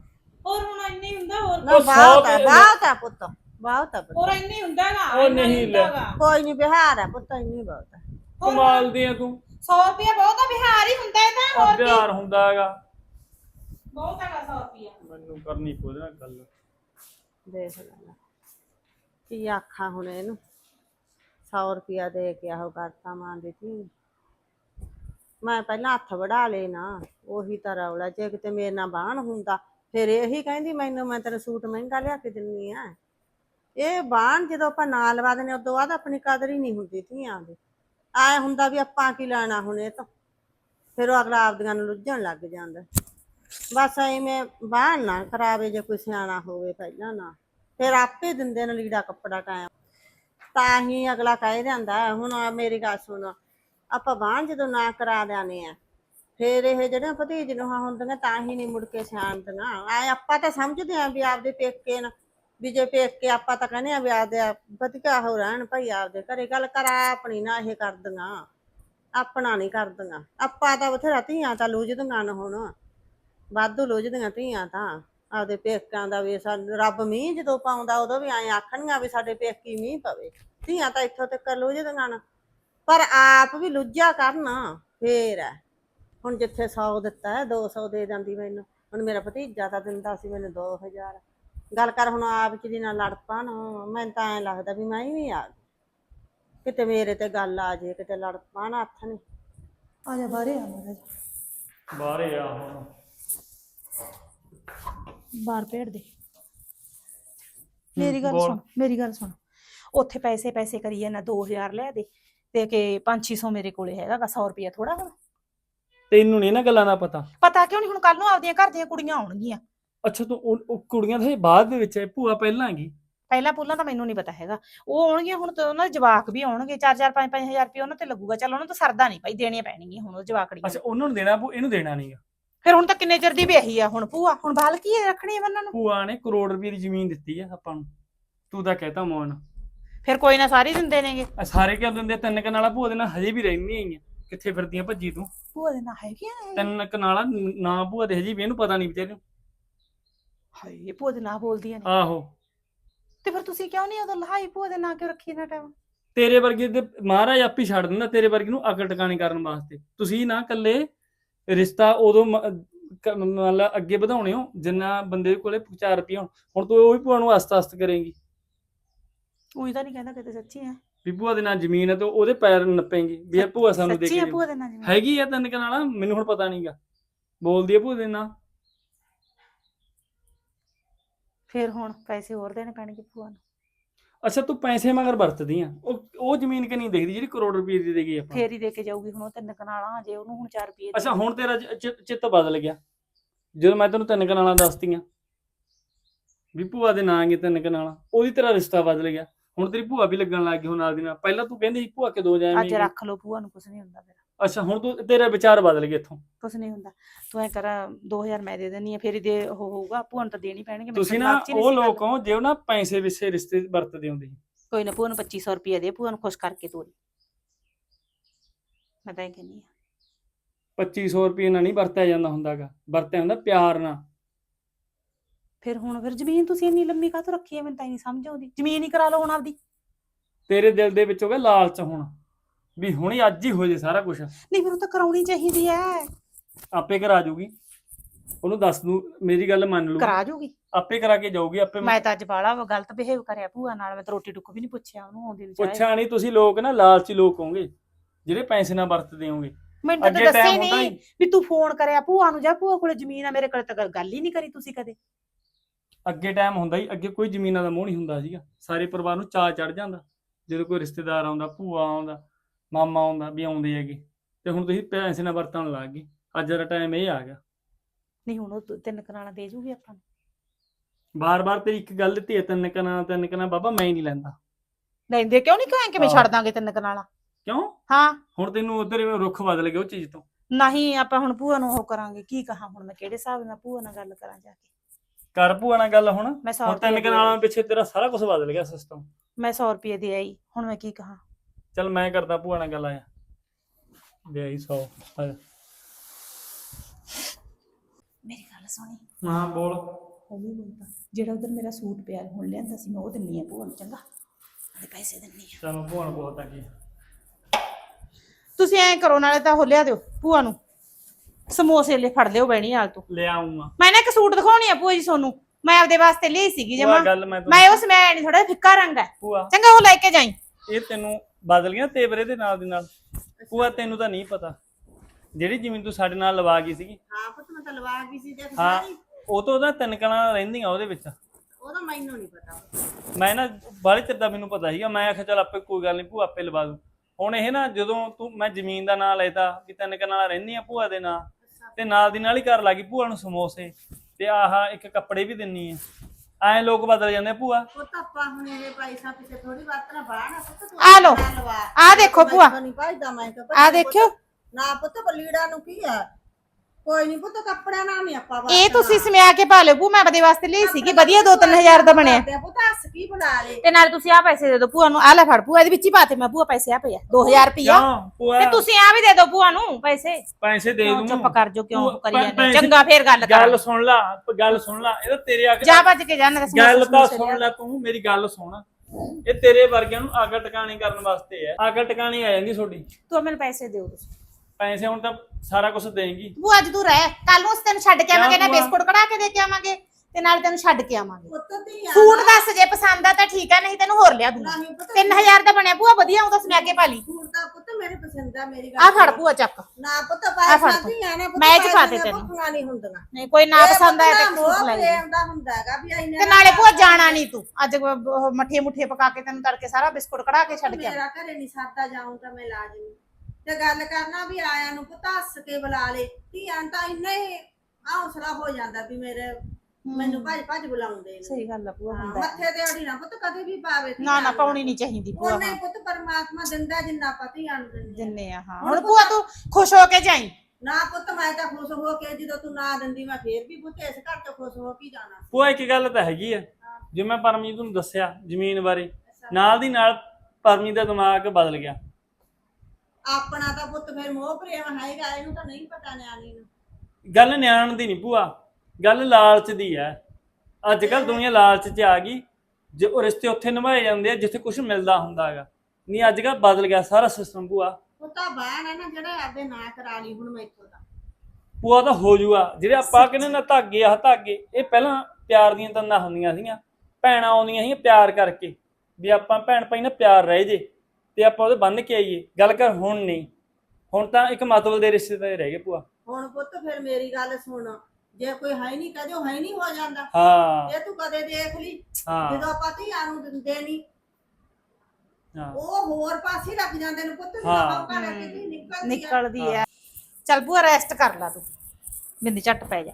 S3: ਹੋਰ ਹੁਣ ਇੰਨੇ ਹੀ ਹੁੰਦਾ ਹੋਰ
S2: ਨਾ
S1: ਉਹ ਸੌ
S2: ਬਹੁਤ ਹੈ
S1: ਰੁਪਏ-
S2: ਬਹੁਤ ਹੈ ਪੁੱਤ ਬਹੁਤ ਹੈ ਪੁੱਤ।
S3: ਹੋਰ ਇੰਨੇ ਹੀ ਹੁੰਦਾਗਾ
S1: ਉਹ ਨਹੀਂ ਲੈ।
S2: ਕੋਈ ਨਹੀਂ ਬਿਹਾਰ ਹੈ ਪੁੱਤ ਇੰਨੀ ਬਹੁਤ ਹੈ
S1: ਕਮਾਲ ਦੀ ਆ ਤੂੰ।
S3: 100 ਰੁਪਏ ਬਹੁਤ ਆ ਬਿਹਾਰ ਹੀ ਹੁੰਦਾ ਇਹ ਤਾਂ ਹੋਰ ਕੀ?
S1: ਪਿਆਰ ਹੁੰਦਾ ਹੈਗਾ
S3: ਬਹੁਤ ਹੈਗਾ 100 ਰੁਪਏ
S1: ਮੈਨੂੰ ਕਰਨੀ ਪਊ ਉਹਦੇ ਨਾਲ ਗੱਲ।
S2: ਦੇਖ ਲੈ ਕੀ ਆਖਾਂ ਹੁਣ ਇਹਨੂੰ। 100 ਰੁਪਿਆ ਦੇ ਕੇ ਆਹੋ ਕਰਤਾ ਮਾਂ ਦੀ ਧੀ। ਮੈਂ ਪਹਿਲਾਂ ਹੱਥ ਵੜਾ ਲਏ ਨਾ, ਉਹੀ ਤਾਂ ਰੌਲਾ, ਜੇ ਕਿਤੇ ਮੇਰੇ ਨਾਲ ਬਾਹਣ ਹੁੰਦਾ, ਫਿਰ ਇਹੀ ਕਹਿੰਦੀ ਮੈਨੂੰ, ਮੈਂ ਤੇਰਾ ਸੂਟ ਮਹਿੰਗਾ ਲਿਆ ਕੇ ਦਿੰਨੀ ਆ। ਇਹ ਬਾਹਣ ਜਦੋਂ ਆਪਾਂ ਨਾਲ ਲਵਾ ਦਿੰਦੇ ਉਦੋਂ ਬਾਅਦ ਆਪਣੀ ਕਦਰ ਹੀ ਨਹੀਂ ਹੁੰਦੀ ਧੀਆਂ ਦੀ। ਆਏ ਹੁੰਦਾ ਵੀ ਆਪਾਂ ਕੀ ਲੈਣਾ ਹੁਣ ਇਹ ਤਾਂ। ਫਿਰ ਉਹ ਅਗਲਾ ਆਪਦੀਆਂ ਨੂੰ ਲੁੱਝਣ ਲੱਗ ਜਾਂਦਾ। ਬਸ ਐਵੇਂ ਬਾਹਰ ਨਾ ਕਰਾਵੇ ਜੇ ਕੋਈ ਸਿਆਣਾ ਹੋਵੇ ਪਹਿਲਾਂ ਨਾ। ਫਿਰ ਆਪੇ ਦਿੰਦੇ ਨੇ ਲੀੜਾ ਕੱਪੜਾ ਟਾਈਮ ਤਾਂ ਹੀ ਅਗਲਾ ਕਹਿ ਜਾਂਦਾ ਹੁਣ ਮੇਰੀ ਗੱਲ ਸੁਣ। ਆਪਾਂ ਬਾਂਹ ਜਦੋਂ ਨਾ ਕਰਾ ਦਿਆਨੇ ਆ, ਫਿਰ ਇਹ ਜਿਹੜੀਆਂ ਭਤੀਜ ਨੂੰ ਹੁੰਦੀਆਂ ਤਾਂ ਹੀ ਨਹੀਂ ਮੁੜ ਕੇ ਸਿਆਣਦੀਆਂ। ਆਏ ਆਪਾਂ ਤਾਂ ਸਮਝਦੇ ਆ ਵੀ ਆਪਦੇ ਪੇਕੇ ਨਾ, ਵੀ ਜੇ ਪੇਕੇ ਆਪਾਂ ਤਾਂ ਕਹਿੰਦੇ ਆ ਵੀ ਆਪਦੇ ਵਧੀਆ ਹੋ ਰਹਿਣ ਭਾਈ, ਆਪਦੇ ਘਰੇ ਗੱਲ ਕਰਾ, ਆਪਣੀ ਨਾ ਇਹ ਕਰਦੀਆਂ, ਆਪਣਾ ਨਹੀਂ ਕਰਦੀਆਂ। ਆਪਾਂ ਤਾਂ ਬਥੇਰਾ ਧੀਆਂ ਤਾਂ ਲੂਝਦੀਆਂ ਨਾ ਹੁਣ, ਵਾਧੂ ਲੁੱਝਦੀਆਂ ਧੀਆਂ ਤਾਂ। ਆਪਦੇ ਪੇਕਿਆਂ ਦਾ ਵੀ ਸਾਨੂੰ ਰੱਬ ਮੀਂਹ ਜਦੋਂ ਪਾਉਂਦਾ ਉਦੋਂ ਵੀ ਐਂ ਆਖਣੀਆਂ ਵੀ ਸਾਡੇ ਪੇਕੀ ਮੀਂਹ ਪਵੇ। ਧੀਆਂ ਤਾਂ ਇੱਥੋਂ ਤੱਕ ਲੁੱਝਦੀਆਂ ਨਾ। ਪਰ ਆਪ ਵੀ ਲੁੱਝਿਆ ਕਰਨ ਫੇਰ ਹੈ। ਹੁਣ ਜਿੱਥੇ 100 ਦਿੱਤਾ ਹੈ 200 ਦੇ ਜਾਂਦੀ ਮੈਨੂੰ। ਹੁਣ ਮੇਰਾ ਭਤੀਜਾ ਤਾਂ ਦਿੰਦਾ ਸੀ ਮੈਨੂੰ 2000 ਗੱਲ ਕਰ ਹੁਣ ਆਪ ਚ ਦੀ ਨਾਲ ਲੜ ਪਾਣ ਮੈਨੂੰ ਤਾਂ ਐਂ ਲੱਗਦਾ ਵੀ ਮੈਂ ਵੀ ਆ ਗਈ। ਕਿਤੇ ਮੇਰੇ ਤੇ ਗੱਲ ਆ ਜੇ ਕਿਤੇ ਲੜ ਪਾਣ ਹੱਥ ਨੇ
S3: ਆ ਜਾ ਬਾਹਰੇ ਆ ਮਾੜਾ
S1: ਬਾਹਰੇ ਆ ਹੁਣ।
S3: ਬਾਹਰ ਭੇੜ ਦੇ। ਮੇਰੀ ਗੱਲ
S1: ਬੋਲ।
S3: ਸੁਣ ਮੇਰੀ ਗੱਲ ਸੁਣ। ਉੱਥੇ ਪੈਸੇ ਪੈਸੇ ਕਰੀ ਜਾਂਦਾ 2000 ਲੈ ਦੇ। ਤੇ ਕਿ 5-600 ਮੇਰੇ ਕੋਲੇ ਹੈਗਾ 100 ਰੁਪਿਆ ਥੋੜਾ ਹੁਣ।
S1: ਤੈਨੂੰ ਨਹੀਂ ਨਾ ਗੱਲਾਂ ਦਾ ਪਤਾ।
S3: ਪਤਾ ਕਿਉਂ ਨਹੀਂ ਹੁਣ ਕੱਲ ਨੂੰ ਆਪਦੀਆਂ ਘਰ ਦੀਆਂ ਕੁੜੀਆਂ ਆਉਣਗੀਆਂ।
S1: ਅੱਛਾ ਤੂੰ ਉਹ ਉਹ ਕੁੜੀਆਂ ਤਾਂ ਹਜੇ ਬਾਅਦ ਦੇ ਵਿੱਚ ਹੈ ਭੂਆ ਪਹਿਲਾਂ ਹੈਗੀ।
S3: ਪਹਿਲਾਂ ਪੂਲਾਂ ਤਾਂ ਮੈਨੂੰ ਨਹੀਂ ਪਤਾ ਹੈਗਾ। ਉਹ ਆਉਣਗੀਆਂ ਹੁਣ ਤਾਂ ਉਹਨਾਂ ਦੇ ਜਵਾਕ ਵੀ ਆਉਣਗੇ 4-4 5-5000 ਰੁਪਏ ਉਹਨਾਂ ਤੇ ਲੱਗੂਗਾ। ਚੱਲ ਉਹਨਾਂ ਤਾਂ ਸਰਦਾ ਨਹੀਂ ਭਾਈ ਦੇਣੀਆਂ ਪੈਣਗੀਆਂ ਹੁਣ ਉਹ ਜਵਾਕੜੀਆਂ।
S1: ਅੱਛਾ ਉਹਨਾਂ ਨੂੰ ਦੇਣਾ ਭੂ ਇਹਨੂੰ ਦੇਣਾ ਨਹੀਂਗਾ
S3: ਫਿਰ ਹੁਣ ਤਾਂ ਕਿੰਨੇ ਚਿਰ ਦੀ ਵਿਆਹੀ ਆ ਹੁਣ ਭੂਆ? ਹੁਣ ਬਾਲ ਕੀ ਰੱਖਣੀ ਹੈ ਉਹਨਾਂ ਨੂੰ?
S1: ਭੂਆ ਨੇ ਕਰੋੜ ਰੁਪਏ ਦੀ ਜ਼ਮੀਨ ਦਿੱਤੀ ਆ ਆਪਾਂ ਨੂੰ। ਤੂੰ ਤਾਂ ਕਹਿਤਾ ਮੋਹਨ
S3: ਫਿਰ ਕੋਈ ਨਾ ਸਾਰੇ ਦਿੰਦੇ ਨੇਗੇ।
S1: ਆ ਸਾਰੇ ਕਿਉਂ ਦਿੰਦੇ? ਆ? ਤਿੰਨ ਕਨਾਲਾ ਭੂਆ ਦੇ ਨਾਲ ਹਜੇ ਵੀ ਰਹਿੰਦੀਆਂ ਹੈਗੀਆਂ। ਕਿੱਥੇ ਫਿਰਦੀਆਂ ਭੱਜੀ ਤੂੰ?
S3: ਭੂਆ ਦੇ ਨਾਲ ਹੈਗੀਆਂ ਨੇ
S1: ਤਿੰਨ ਕਨਾਲਾ ਨਾ ਭੂਆ ਦੇ ਹਜੇ ਵੀ ਇਹਨੂੰ ਪਤਾ ਨਹੀਂ ਵਿਚਾਰੇ ਨੂੰ।
S3: ਹਾਏ ਭੂਆ ਦੇ ਨਾਂ ਬੋਲਦੀਆਂ ਨੇ।
S1: ਆਹੋ।
S3: ਤੇ ਫਿਰ ਤੁਸੀਂ ਕਿਉਂ ਨਹੀਂ ਉਦੋਂ ਲਹਾਈ ਭੂਆ ਦੇ ਨਾਂ ਕਿਉਂ ਰੱਖੀ ਨਾ ਟਾਈਮ?
S1: ਤੇਰੇ ਵਰਗੇ ਦੇ ਮਹਾਰਾਜ ਆਪੀ ਛੱਡ ਦਿੰਦਾ ਤੇਰੇ ਵਰਗੇ ਨੂੰ ਅਕਲ ਟਿਕਾਣੀ ਕਰਨ ਵਾਸਤੇ। ਤੁਸੀਂ ਨਾ ਇਕੱਲੇ ਰਿਸ਼ਤਾ ਉਦੋਂ ਮ- ਕ- ਮਤਲਬ ਅੱਗੇ ਵਧਾਉਣੇ ਹੋ ਜਿੰਨਾ ਬੰਦੇ ਕੋਲੇ 4 ਰੁਪਏ ਹੋਣ। ਹੁਣ ਤੂੰ ਉਹੀ ਭੂਆ ਨੂੰ ਅਸਤ ਅਸਤ ਕਰੇਂਗੀ।
S3: ਉਹੀ ਤਾਂ ਨਹੀਂ ਕਹਿੰਦਾ ਕਿਤੇ ਸੱਚੀ ਹੈ
S1: ਵੀ ਭੂਆ ਦੇ ਨਾਲ ਜ਼ਮੀਨ ਹੈ ਤੇ ਉਹਦੇ ਪੈਰ ਨੱਪੇਂਗੀ। ਵੀ ਇਹ ਭੂਆ ਸਾਨੂੰ ਦੇ
S3: ਸੱਚੀ ਹੈ। ਭੂਆ ਦੇ ਨਾਂ ਜਿਵੇਂ
S1: ਹੈਗੀ ਆ ਤਿੰਨ ਕਨਾਲਾ ਮੈਨੂੰ ਹੁਣ ਪਤਾ ਨਹੀਂਗਾ। ਬੋਲਦੀ ਆ ਭੂਆ ਦੇ ਨਾਲ।
S3: ਫਿਰ ਹੁਣ ਪੈਸੇ ਹੋਰ ਦੇਣੇ ਪੈਣਗੇ ਭੂਆ ਨੂੰ।
S1: ਅੱਛਾ ਤੂੰ ਪੈਸੇ ਮਗਰ ਵਰਤਦੀ ਆ। ਉਹ ਉਹ ਜ਼ਮੀਨ ਕਿ ਨਹੀਂ ਦੇਖਦੀ ਜਿਹੜੀ ਕਰੋੜ ਰੁਪਏ ਦੀ ਦੇ ਗਈ ਆਪਾਂ?
S3: ਫੇਰ ਹੀ ਦੇ ਕੇ ਜਾਊਗੀ ਹੁਣ ਉਹ ਤਿੰਨ ਕਨਾਲਾਂ ਜੇ ਉਹਨੂੰ ਹੁਣ 4 ਰੁਪਏ
S1: ਅੱਛਾ ਹੁਣ ਤੇਰਾ ਚ- ਚਿ- ਚਿੱਤ ਬਦਲ ਗਿਆ। ਜਦੋਂ ਮੈਂ ਤੈਨੂੰ ਤਿੰਨ ਕਨਾਲਾਂ ਦੱਸਤੀਆਂ ਵੀ ਭੂਆ ਦੇ ਨਾਂ ਗੇ ਤਿੰਨ ਕਨਾਲਾਂ ਉਹਦੀ ਤੇਰਾ ਰਿਸ਼ਤਾ ਬਦਲ ਗਿਆ। ਹੁਣ ਤੇਰੀ ਭੂਆ ਵੀ ਲੱਗਣ ਲੱਗ ਗਈ ਹੁਣ ਨਾਲ ਦੀ ਨਾਲ। ਪਹਿਲਾਂ ਤੂੰ ਕਹਿੰਦੀ ਸੀ ਭੂਆ ਕੇ ਦੋ
S3: ਅੱਜ ਰੱਖ ਲਓ ਭੂਆ ਨੂੰ ਕੁਝ ਨਹੀਂ ਹੁੰਦਾ ਫਿਰ।
S1: ਅੱਛਾ ਹੁਣ ਤੂੰ ਤੇਰੇ ਵਿਚਾਰ ਬਦਲ ਗਏ ਇੱਥੋਂ।
S3: ਕੁਝ ਨਹੀਂ ਹੁੰਦਾ। ਤੂੰ ਐ ਕਰ 2000 ਮੈਂ ਦੇ ਦੇਣੀ ਆ ਫਿਰ ਹੀ ਦੇ ਉਹ ਹੋਊਗਾ ਭੂਆ ਨੂੰ ਤਾਂ ਦੇਣੀ ਪੈਣਗੇ
S1: ਤੁਸੀਂ ਨਾ
S3: ਦਿਮਾਗ 'ਚ ਹੀ ਨਹੀਂ
S1: ਉਹ
S3: ਸੀ ਗੱਲ।
S1: ਲੋਕ ਹੋ ਜੇ ਉਹ ਨਾ ਪੈਸੇ ਵਿਸੇ ਰਿਸ਼ਤੇ ਵਰਤਦੇ ਹੁੰਦੇ ਸੀ।
S3: ਕੋਈ ਨਾ ਭੂਆ ਨੂੰ 2500 ਰੁਪਏ ਦੇ ਭੂਆ ਨੂੰ ਖੁਸ਼ ਕਰਕੇ ਤੋਰੀ ਮੈਂ ਤਾਂ ਇਹ ਕਹਿੰਦੀ ਆ।
S1: 2500 ਰੁਪਏ ਨਾਲ ਨਹੀਂ ਵਰਤਿਆ ਜਾਂਦਾ ਹੁੰਦਾਗਾ। ਵਰਤਿਆ ਹੁੰਦਾ ਪਿਆਰ ਨਾਲ।
S3: ਫਿਰ ਹੁਣ ਫਿਰ ਜ਼ਮੀਨ ਤੁਸੀਂ ਇੰਨੀ ਲੰਮੀ ਕਾਹਤੋਂ ਰੱਖੀ ਹੈ ਮੈਨੂੰ ਤਾਂ ਨਹੀਂ ਸਮਝ ਆਉਂਦੀ। ਜ਼ਮੀਨ ਹੀ ਕਰਾ ਲਓ ਹੁਣ ਆਪਦੀ।
S1: ਤੇਰੇ ਦਿਲ ਦੇ ਵਿੱਚ ਹੋ ਗਿਆ ਲਾਲਚ ਹੁਣ ਵੀ ਹੁਣੇ ਅੱਜ ਹੀ ਹੋ ਜੇ ਸਾਰਾ ਕੁਝ
S3: ਨਹੀਂ ਫਿਰ ਉਹ ਤਾਂ ਕਰਾਉਣੀ ਚਾਹੀਦੀ ਹੈ।
S1: ਆਪੇ ਕਰਾ ਜੂਗੀ। ਉਹਨੂੰ ਦੱਸ ਦੂ ਮੇਰੀ ਗੱਲ ਮੰਨ ਲੂ
S3: ਕਰਾ ਜੂਗੀ।
S1: ਆਪੇ ਕਰਾ ਕੇ ਜਾਊਗੀ ਆਪੇ
S3: ਮੈਂ ਤਾਂ ਅੱਜ ਬਾਲਾ ਗਲਤ ਬਿਹੇਵ ਕਰਿਆ ਭੂਆ ਨਾਲ ਮੈਂ ਤਾਂ ਰੋਟੀ ਟੁੱਕ ਵੀ ਨਹੀਂ ਪੁੱਛਿਆ ਉਹਨੂੰ ਆਉਂਦੀ ਨੂੰ ਚਾਹੇ।
S1: ਪੁੱਛਿਆ ਨਹੀਂ ਤੁਸੀਂ ਲੋਕ ਨਾ ਲਾਲਚੀ ਲੋਕ ਹੋਗੇ ਜਿਹੜੇ ਪੈਸੇ ਨਾਲ ਵਰਤਦੇ ਹੋਗੇ
S3: ਮੈਨੂੰ ਤਾਂ ਹੀ
S1: ਹੁੰਦਾ
S3: ਨਹੀਂ
S1: ਹੀ
S3: ਵੀ ਤੂੰ ਫੋਨ ਕਰਿਆ ਭੂਆ ਨੂੰ ਜਾਂ ਭੂਆ ਕੋਲੇ ਜ਼ਮੀਨ ਆ ਮੇਰੇ ਕੋਲੇ ਤਾਂ ਗੱਲ ਹੀ ਨਹੀਂ ਕਰੀ ਤੁਸੀਂ ਕਦੇ।
S1: ਅੱਗੇ ਟਾਈਮ ਹੁੰਦਾ ਹੀ ਅੱਗੇ ਕੋਈ ਜ਼ਮੀਨਾਂ ਦਾ ਮੋਹ ਨਹੀਂ ਹੁੰਦਾ ਸੀਗਾ। ਸਾਰੇ ਪਰਿਵਾਰ ਨੂੰ ਚਾਅ ਚੜ ਜਾਂਦਾ। ਜਦੋਂ ਕੋਈ ਰਿਸ਼ਤੇਦਾਰ ਆਉਂਦਾ ਭੂਆ ਆਉਂਦਾ ਮਾਮਾ ਆਉਂਦਾ ਵੀ ਆਉਂਦੇ ਹੈਗੇ। ਤੇ ਹੁਣ ਤੁਸੀਂ ਪੈਸੇ ਨਾਲ ਵਰਤਣ ਲੱਗ ਗਏ। ਅੱਜ ਦਾ ਟਾਈਮ ਇਹ ਆ ਗਿਆ।
S3: ਨਹੀਂ ਹੁਣ ਉਹ ਤ- ਤਿੰਨ ਕਨਾਲਾਂ ਦੇ ਜੂਗੀ ਆਪਾਂ ਨੂੰ।
S1: ਬਾਰ-ਬਾਰ ਤੇਰੀ ਇੱਕ ਗੱਲ ਦਿੱਤੀ ਹੈ ਤਿੰਨ ਕਨਾ ਤਿੰਨ ਕਨਾ ਬਾਬਾ ਮੈਂ ਹੀ ਨਹੀਂ ਲੈਂਦਾ।
S3: ਲੈਂਦੇ ਕਿਉਂ ਨਹੀਂ ਕਿਉਂ ਕਿਵੇਂ। ਛੱਡ ਦਾਂਗੇ ਤਿੰਨ ਕਨਾਲਾਂ?
S1: ਕਿਉਂ?
S3: ਹਾਂ।
S1: ਹੁਣ ਤੈਨੂੰ ਉਧਰ ਰੁੱਖ ਬਦਲ ਗਿਆ ਉਹ ਚੀਜ਼ ਤੋਂ।
S3: ਨਹੀਂ ਆਪਾਂ ਹੁਣ ਭੂਆ ਨੂੰ ਉਹ ਕਰਾਂਗੇ। ਕੀ ਕਹਾਂ ਹੁਣ ਮੈਂ ਕਿਹੜੇ ਹਿਸਾਬ ਨਾਲ ਭੂਆ ਨਾਲ ਗੱਲ ਕਰਾਂ ਜਾ ਕੇ?
S1: ਕਰ ਭੂਆ ਨਾਲ ਗੱਲ ਹੁਣ।
S3: ਮੈਂ 100
S1: ਹੁਣ ਤਿੰਨ ਕਨਾਲਾਂ ਪਿੱਛੇ ਤੇਰਾ ਸਾਰਾ ਕੁਝ ਬਦਲ ਗਿਆ ਸਿਸਟਮ
S3: ਮੈਂ 100 ਰੁਪਏ ਦੇ ਆਈ ਹੁਣ ਮੈਂ ਕੀ ਕਹਾਂ?
S1: ਚੱਲ ਮੈਂ ਕਰਦਾ ਭੂਆ ਨਾਲ ਗੱਲ ਆਇਆ। ਦੇ ਆਈ 100 ਆ ਜਾ।
S3: ਮੇਰੀ ਗੱਲ ਸੁਣੀ।
S1: ਹਾਂ ਬੋਲ।
S3: ਬੋਲਦਾ ਜਿਹੜਾ ਉਧਰ ਮੇਰਾ ਸੂਟ ਪਿਆ ਹੁਣ ਲਿਆਂਦਾ ਸੀ ਮੈਂ ਉਹ ਦਿੰਨੀ ਆ ਭੂਆ ਨੂੰ ਚੰਗਾ? ਉਹਦੇ ਪੈਸੇ ਦਿੰਨੀ ਆ।
S1: ਚਲ ਭੂਆ ਨੂੰ ਬਹੁਤ ਆ। ਕੀ
S3: ਤੁਸੀਂ ਐਂ ਕਰੋ ਨਾਲੇ ਤਾਂ ਉਹ ਲਿਆ ਦਿਓ ਭੂਆ ਨੂੰ। ਸਮੋਸੇ ਲੈ ਫੜ ਲਿਓ ਬਹਿਣੀ ਹਾਲ ਤੋਂ।
S1: ਲੈ ਆਉਂਗਾ
S3: ਮੈਂ ਨਾ ਸੂਟ ਦਿਖਾਉਣੀ ਆ ਭੂਆ ਜੀ ਤੁਹਾਨੂੰ ਮੈਂ ਆਪਦੇ ਵਾਸਤੇ ਲਈ ਸੀਗੀ
S1: ਭੂਆ
S3: ਜਮਾ।
S1: ਗੱਲ ਮੈਂ
S3: ਉਸ ਮੈਂ ਨਹੀਂ ਥੋੜਾ ਫਿੱਕਾ ਰੰਗ ਹੈ
S1: ਭੂਆ।
S3: ਚੰਗਾ ਉਹ ਲੈ ਕੇ ਜਾਈ।
S1: ਇਹ ਤੈਨੂੰ ਬਦਲ ਗਿਆ ਤੇਵਰੇ ਦੇ ਨਾਲ ਦੀ ਨਾਲ। ਭੂਆ ਤੈਨੂੰ ਤਾਂ ਨਹੀਂ ਪਤਾ। ਜਿਹੜੀ ਜ਼ਮੀਨ ਤੂੰ ਸਾਡੇ ਨਾਲ ਲਵਾ ਗਈ ਸੀਗੀ।
S2: ਹਾਂ ਪੁੱਤ ਮੈਂ ਤਾਂ ਲਵਾ ਗਈ ਸੀ ਦੇਖ
S1: ਹਾਂ
S2: ਸਾਰੀ
S1: ਉਹ ਤੋਂ ਉਹਦਾ ਤਿੰਨ ਕਲਾਂ ਰਹਿੰਦੀਆਂ ਉਹਦੇ ਵਿੱਚ।
S2: ਉਹਦਾ ਮੈਨੂੰ ਨਹੀਂ ਪਤਾ।
S1: ਮੈਂ ਨਾ ਬਾਹਲੇ ਚਿਰ ਦਾ ਮੈਨੂੰ ਪਤਾ ਸੀਗਾ। ਮੈਂ ਆਖਿਆ ਚੱਲ ਆਪੇ ਕੋਈ ਗੱਲ ਨਹੀਂ ਭੂਆ ਆਪੇ ਲਵਾ ਦੂੰ। ਹੁਣ ਇਹ ਨਾ ਜਦੋਂ ਤੂੰ ਮੈਂ ਜ਼ਮੀਨ ਦਾ ਨਾਂ ਲੈਤਾ ਕਿ ਤਿੰਨ ਕਨਾਲਾਂ ਰਹਿੰਦੀਆਂ ਭੂਆ ਦੇ ਨਾਂ ਤੇ ਨਾਲ ਦੀ ਨਾਲ ਹੀ ਕਰ ਲੱਗੀ ਭੂਆ ਨੂੰ ਸਮੋਸੇ। ਤੇ ਆਹ ਇੱਕ ਕੱਪੜੇ ਵੀ ਦਿੰਨੀ ਆ ਐਂ ਲੋਕ ਬਦਲ ਜਾਂਦੇ ਆ ਭੂਆ
S2: ਉਹ ਤਾਂ ਆਪਾਂ ਹੁਣ ਇਹ ਪੈਸਾ ਪਿੱਛੇ ਥੋੜੀ ਵਰਤਣਾ ਬਾਹਣਾ ਪੁੱਤ ਤੂੰ
S3: ਆ ਲਓ।
S2: ਆਪਣਾ ਲਵਾ।
S3: ਆ ਦੇਖੋ ਭੂਆ।
S2: ਮੈਥੋਂ ਨਹੀਂ ਭਾਈਦਾ ਮੈਂ ਤਾਂ
S3: ਆ ਦੇਖਿਓ
S2: ਨਾ ਪੁੱਤ ਬਲੀੜਾ ਨੂੰ ਕੀ ਆ ਕੋਈ ਨਹੀਂ ਪੁੱਤ ਕੱਪੜਿਆਂ ਨਾਲ ਨਹੀਂ ਆਪਾਂ
S3: ਇਹ ਤੁਸੀਂ ਸਮਿਆ ਕੇ ਪਾ ਲਿਓ ਭੂ ਮੈਂ ਆਪਦੇ ਵਾਸਤੇ ਲਈ ਸੀਗੀ ਵਧੀਆ 2-3000 ਦਾ ਬਣਿਆ।
S2: ਪੁੱਤ ਹੱਸ ਕੀ ਬਣਾ ਲੇ
S3: ਤੇ ਨਾਲ ਤੁਸੀਂ ਆ ਪੈਸੇ ਦੇ ਦਿਓ ਭੂਆ ਨੂੰ ਆ ਲੈ ਫੜ ਭੂਆ ਇਹਦੇ ਵਿੱਚ ਹੀ ਪਾਤੇ ਮੈਂ ਭੂਆ ਪੈਸੇ ਆ ਪਿਆ 2000 ਰੁਪਇਆ
S1: ਕਿਉਂ? ਭੂਆ
S3: ਤੇ ਤੁਸੀਂ ਆ ਵੀ ਦੇ ਦਿਓ ਭੂਆ ਨੂੰ ਪੈਸੇ।
S1: ਪੈਸੇ ਦੇ ਦੂੰ।
S3: ਚੁੱਪ ਕਰ ਜੋ ਕਿਉਂ ਕਰੀ ਜਾਂਦੇ ਚੰਗਾ ਫੇਰ ਗੱਲ ਕਰ
S1: ਗੱਲ ਸੁਣ ਲਾ ਗੱਲ ਸੁਣ ਲਾ ਇਹ ਤਾਂ ਤੇਰੇ ਅੱਗੇ
S3: ਜਾ ਭੱਜ ਕੇ ਜਾਣਾ ਦੱਸ
S1: ਗੱਲ ਤਾਂ ਸੁਣ ਲੈ ਤੂੰ ਮੇਰੀ ਗੱਲ ਸੁਣ। ਇਹ ਤੇਰੇ ਵਰਗਿਆਂ ਨੂੰ ਆਗਲ ਟਿਕਾਣੀ ਕਰਨ ਵਾਸਤੇ ਹੈ। ਆਗਲ ਟਿਕਾਣੀ ਆ ਜਾਂਦੀ ਤੁਹਾਡੀ।
S3: ਤੂੰ ਮੈਨੂੰ ਪੈਸੇ ਦਿਓ ਤੁਸੀਂ।
S1: ਪੈਸੇ ਹੁਣ ਤਾਂ ਸਾਰਾ ਕੁਝ ਦੇਂਗੀ।
S3: ਭੂਆ ਅੱਜ ਤੂੰ ਰਹਿ ਕੱਲ ਨੂੰ ਅਸੀਂ ਤੈਨੂੰ ਛੱਡ ਕੇ ਆਵਾਂਗੇ ਨਾ
S1: ਭੂਆ?
S3: ਬਿਸਕੁਟ ਕਢਾ ਕੇ ਦੇ ਕੇ ਆਵਾਂਗੇ ਤੇ ਨਾਲ ਤੈਨੂੰ ਛੱਡ ਕੇ ਆਵਾਂਗੇ।
S2: ਪੁੱਤ
S3: ਸੂਟ ਦੱਸ ਜੇ ਪਸੰਦ ਆ ਤਾਂ ਠੀਕ ਆ ਨਹੀਂ ਤੈਨੂੰ ਹੋਰ ਲਿਆ ਦੂੰਗਾ।
S2: ਨਹੀਂ ਪੁੱਤ
S3: 3000 ਦਾ ਬਣਿਆ ਭੂਆ ਵਧੀਆ ਸਮਿਆ ਕੇ ਪਾ ਲਈ।
S2: ਸੂਟ ਤਾਂ ਪੁੱਤ ਮੇਰੇ ਪਸੰਦ ਆ ਮੇਰੀ
S3: ਆ ਫੜ ਭੂਆ ਚੱਕ।
S2: ਨਾ ਪੁੱਤ
S3: ਆਹ ਫੜ
S2: ਪੈਸਾ
S3: ਤੂੰ।
S2: ਧੀਆਂ ਨਾ ਪੁੱਤ
S3: ਮੈਂ 'ਚ ਪਾ ਦੇ ਤੈਨੂੰ।
S2: ਭੁੱਖੀਆਂ ਨਹੀਂ ਹੁੰਦੀਆਂ
S3: ਨਹੀਂ ਕੋਈ ਨਾ ਪਸੰਦ ਆਇਆ ਤਾਂ
S2: ਨਾ
S3: ਸੂਟ
S2: ਮੋਹ
S3: ਲੈ ਲਈ।
S2: ਦਾ ਹੁੰਦਾ ਹੈਗਾ ਵੀ ਇੰਨੇ
S3: ਤੇ ਨਾਲੇ ਭੂਆ ਜਾਣਾ ਨਹੀਂ ਤੂੰ। ਅੱਜ ਮੱਠੇ ਮੁੱਠੇ ਪਕਾ ਕੇ ਤੈਨੂੰ ਤੜਕੇ ਸਾਰਾ ਬਿਸਕੁਟ ਕਢਾ ਕੇ ਛੱਡ ਕੇ
S2: ਮੇਰਾ ਘਰੇ ਨਹੀਂ ਸਰਦਾ ਜਾਉਂ ਤਾਂ ਮੈਂ ਲਾਜ਼ਮੀ ਤੇ ਗੱਲ ਕਰਨਾ ਵੀ ਆਇਆ ਨੂੰ ਪੁੱਤ ਹੱਸ ਕੇ ਬੁਲਾ ਲੇ। ਧੀਆਂ ਤਾਂ ਇੰਨੇ ਹੀ ਹੌਸਲਾ ਹੋ ਜਾਂਦਾ ਵੀ ਮੇਰੇ ਮੈਨੂੰ ਭੱਜ ਭੱਜ ਬੁਲਾਉਂਦੇ ਨੇ।
S3: ਸਹੀ ਗੱਲ ਆ ਭੂਆ
S2: ਹਾਂ,
S3: ਹੁੰਦਾ।
S2: ਮੱਥੇ ਤੇ ਅੜੀ ਨਾ ਪੁੱਤ ਕਦੇ ਵੀ ਪਾਵੇ
S3: ਨਾ ਨਾ ਪਾਉਣੀ ਨਹੀਂ ਚਾਹੀਦੀ ਭੂਆ
S2: ਉਹਨੇ ਪੁੱਤ ਪਰਮਾਤਮਾ ਦਿੰਦਾ ਜਿੰਨਾ ਪਤੀਆਂ ਨੂੰ ਦਿੰਦੇ
S3: ਜਿੰਨੇ ਆ ਹਾਂ।
S2: ਹੁਣ
S3: ਭੂਆ ਤੂੰ ਖੁਸ਼ ਹੋ ਕੇ ਜਾਈ।
S2: ਨਾ ਪੁੱਤ ਮੈਂ ਤਾਂ ਖੁਸ਼ ਹੋ ਕੇ ਜਦੋਂ ਤੂੰ ਨਾ ਦਿੰਦੀ ਮੈਂ ਫੇਰ ਵੀ ਪੁੱਤ ਇਸ ਘਰ ਤੋਂ ਖੁਸ਼ ਹੋ ਕੇ ਹੀ ਜਾਣਾ ਸੀ।
S1: ਭੂਆ ਇੱਕ ਗੱਲ ਤਾਂ ਹੈਗੀ ਆ। ਜਿਵੇਂ ਮੈਂ ਪਰਮਜੀਤ ਨੂੰ ਦੱਸਿਆ ਜ਼ਮੀਨ ਬਾਰੇ ਨਾਲ ਦੀ ਨਾਲ ਪਰਮਜੀਤ ਦਾ ਦਿਮਾਗ ਬਦਲ ਗਿਆ।
S2: ਆਪਣਾ ਤਾਂ ਪੁੱਤ ਫਿਰ ਮੋਹ ਪ੍ਰੇਮ ਹੈਗਾ ਇਹਨੂੰ ਤਾਂ ਨਹੀਂ ਪਤਾ ਨਿਆਣੀ ਨੂੰ।
S1: ਗੱਲ ਨਿਆਣ ਦੀ ਨਹੀਂ ਭੂਆ ਗੱਲ ਲਾਲਚ ਦੀ ਹੈ ਅੱਜ ਕੱਲ ਦੁਨੀਆ ਲਾਲਚ 'ਚ ਆ ਗਈ ਜੇ ਉਹ ਰਿਸ਼ਤੇ ਉੱਥੇ ਨਿਭਾਏ ਜਾਂਦੇ ਆ ਜਿੱਥੇ ਕੁਝ ਮਿਲਦਾ ਹੁੰਦਾ ਹੈਗਾ। ਨਹੀਂ ਅੱਜ ਕੱਲ ਬਦਲ ਗਿਆ ਸਾਰਾ ਸਿਸਟਮ ਭੂਆ।
S2: ਪੁੱਤਾ ਬਾਣ ਹੈ ਨਾ ਜਿਹੜਾ ਆਪਦੇ ਨਾਂ ਕਰਾ ਲਈ ਹੁਣ ਮੈਥੋਂ ਦਾ
S1: ਭੂਆ ਤਾਂ ਹੋ ਜੂਗਾ ਜਿਹੜੇ ਆਪਾਂ ਕਹਿੰਦੇ ਨਾ ਧਾਗੇ ਆ ਧਾਗੇ ਇਹ ਪਹਿਲਾਂ ਪਿਆਰ ਦੀਆਂ ਤੰਦਾਂ ਹੁੰਦੀਆਂ ਸੀਗੀਆਂ। ਭੈਣਾਂ ਆਉਂਦੀਆਂ ਸੀ ਪਿਆਰ ਕਰਕੇ ਵੀ ਆਪਾਂ ਭੈਣ ਭਾਈ ਨਾਲ ਪਿਆਰ ਰਹਿ ਜੇ। ਤੇ ਆਪਾਂ ਉਹਦੇ ਬੰਨ ਕੇ ਆਈਏ। ਗੱਲ ਕਰ ਹੁਣ ਨਹੀਂ। ਹੁਣ ਤਾਂ ਇੱਕ ਮਤਲਬ ਦੇ ਰਿਸ਼ਤੇ ਤੇ ਰਹਿ ਗਏ ਭੂਆ।
S2: ਹੁਣ ਪੁੱਤ ਫਿਰ ਮੇਰੀ ਗੱਲ ਸੁਣ। ਜੇ ਕੋਈ ਹੈ ਨਹੀਂ ਕਦੇ ਉਹ ਹੈ ਨਹੀਂ ਹੋ ਜਾਂਦਾ।
S1: ਹਾਂ।
S2: ਇਹ ਤੂੰ ਕਦੇ ਦੇਖ ਲਈ?
S1: ਹਾਂ।
S2: ਜਦੋਂ ਆਪਾਂ ਧੀਆਂ ਨੂੰ ਦਿੰਦੇ ਨਹੀਂ
S1: ਹਾਂ।
S2: ਉਹ ਹੋਰ ਪਾਸੇ ਲੱਗ ਜਾਂਦੇ ਨੇ ਪੁੱਤ
S1: ਹਾਂ।
S2: ਜਦੋਂ ਘਰ ਕੇ ਧੀ ਨਿਕਲਦੀ ਆ।
S3: ਨਿਕਲਦੀ ਐ ਚੱਲ ਭੂਆ ਰੈਸਟ ਕਰ ਲਾ ਤੂੰ। ਬਿੰਦੀ ਝੱਟ ਪੈ ਜਾ।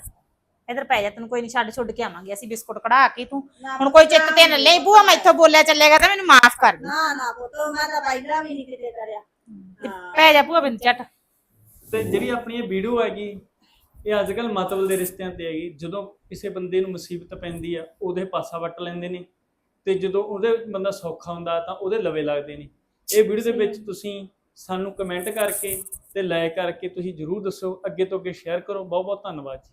S3: ਇਧਰ ਪੈ ਜਾ ਤੈਨੂੰ ਕੋਈ ਨਹੀਂ ਛੱਡ ਛੁੱਡ ਕੇ ਆਵਾਂਗੇ ਅਸੀਂ ਬਿਸਕੁਟ ਕਢਾ ਕੇ ਤੂੰ। ਹੁਣ ਕੋਈ ਚਿੱਤ ਤੇ ਨਾ ਲਈ ਭੂਆ ਮੈਥੋਂ ਬੋਲਿਆ ਚੱਲੇਗਾ ਤਾਂ ਮੈਨੂੰ ਮਾਫ ਕਰ ਦੇ।
S2: ਨਾ ਨਾ ਪੁੱਤ ਮੈਂ ਤਾਂ ਪਹਿਲਾਂ ਵੀ ਨਹੀਂ ਕਿਤੇ ਕਰਿਆ। ਹਾਂ
S3: ਪੈ ਜਾ ਭੂਆ ਬਿੰਦੀ ਝੱਟ।
S1: ਤੇ ਜਿਹੜੀ ਆਪਣੀ ਇਹ ਵੀਡੀਓ ਹੈਗੀ ਇਹ ਅੱਜ ਕੱਲ ਮਤਲਬ ਦੇ ਰਿਸ਼ਤਿਆਂ ਤੇ ਹੈਗੀ ਜਦੋਂ ਕਿਸੇ ਬੰਦੇ ਨੂੰ ਮੁਸੀਬਤ ਪੈਂਦੀ ਆ ਉਹਦੇ ਪਾਸਾ ਵੱਟ ਲੈਂਦੇ ਨੇ। ਤੇ ਜਦੋਂ ਉਹਦੇ ਬੰਦਾ ਸੌਖਾ ਹੁੰਦਾ ਤਾਂ ਉਹਦੇ ਲਵੇ ਲੱਗਦੇ ਨੇ। ਇਹ ਵੀਡੀਓ ਦੇ ਵਿੱਚ ਤੁਸੀਂ ਸਾਨੂੰ ਕਮੈਂਟ ਕਰਕੇ ਤੇ ਲਾਈਕ ਕਰਕੇ ਤੁਸੀਂ ਜਰੂਰ ਦੱਸੋ ਅੱਗੇ ਤੋਂ ਅੱਗੇ ਸ਼ੇਅਰ ਕਰੋ। ਬਹੁਤ ਬਹੁਤ ਧੰਨਵਾਦ ਜੀ।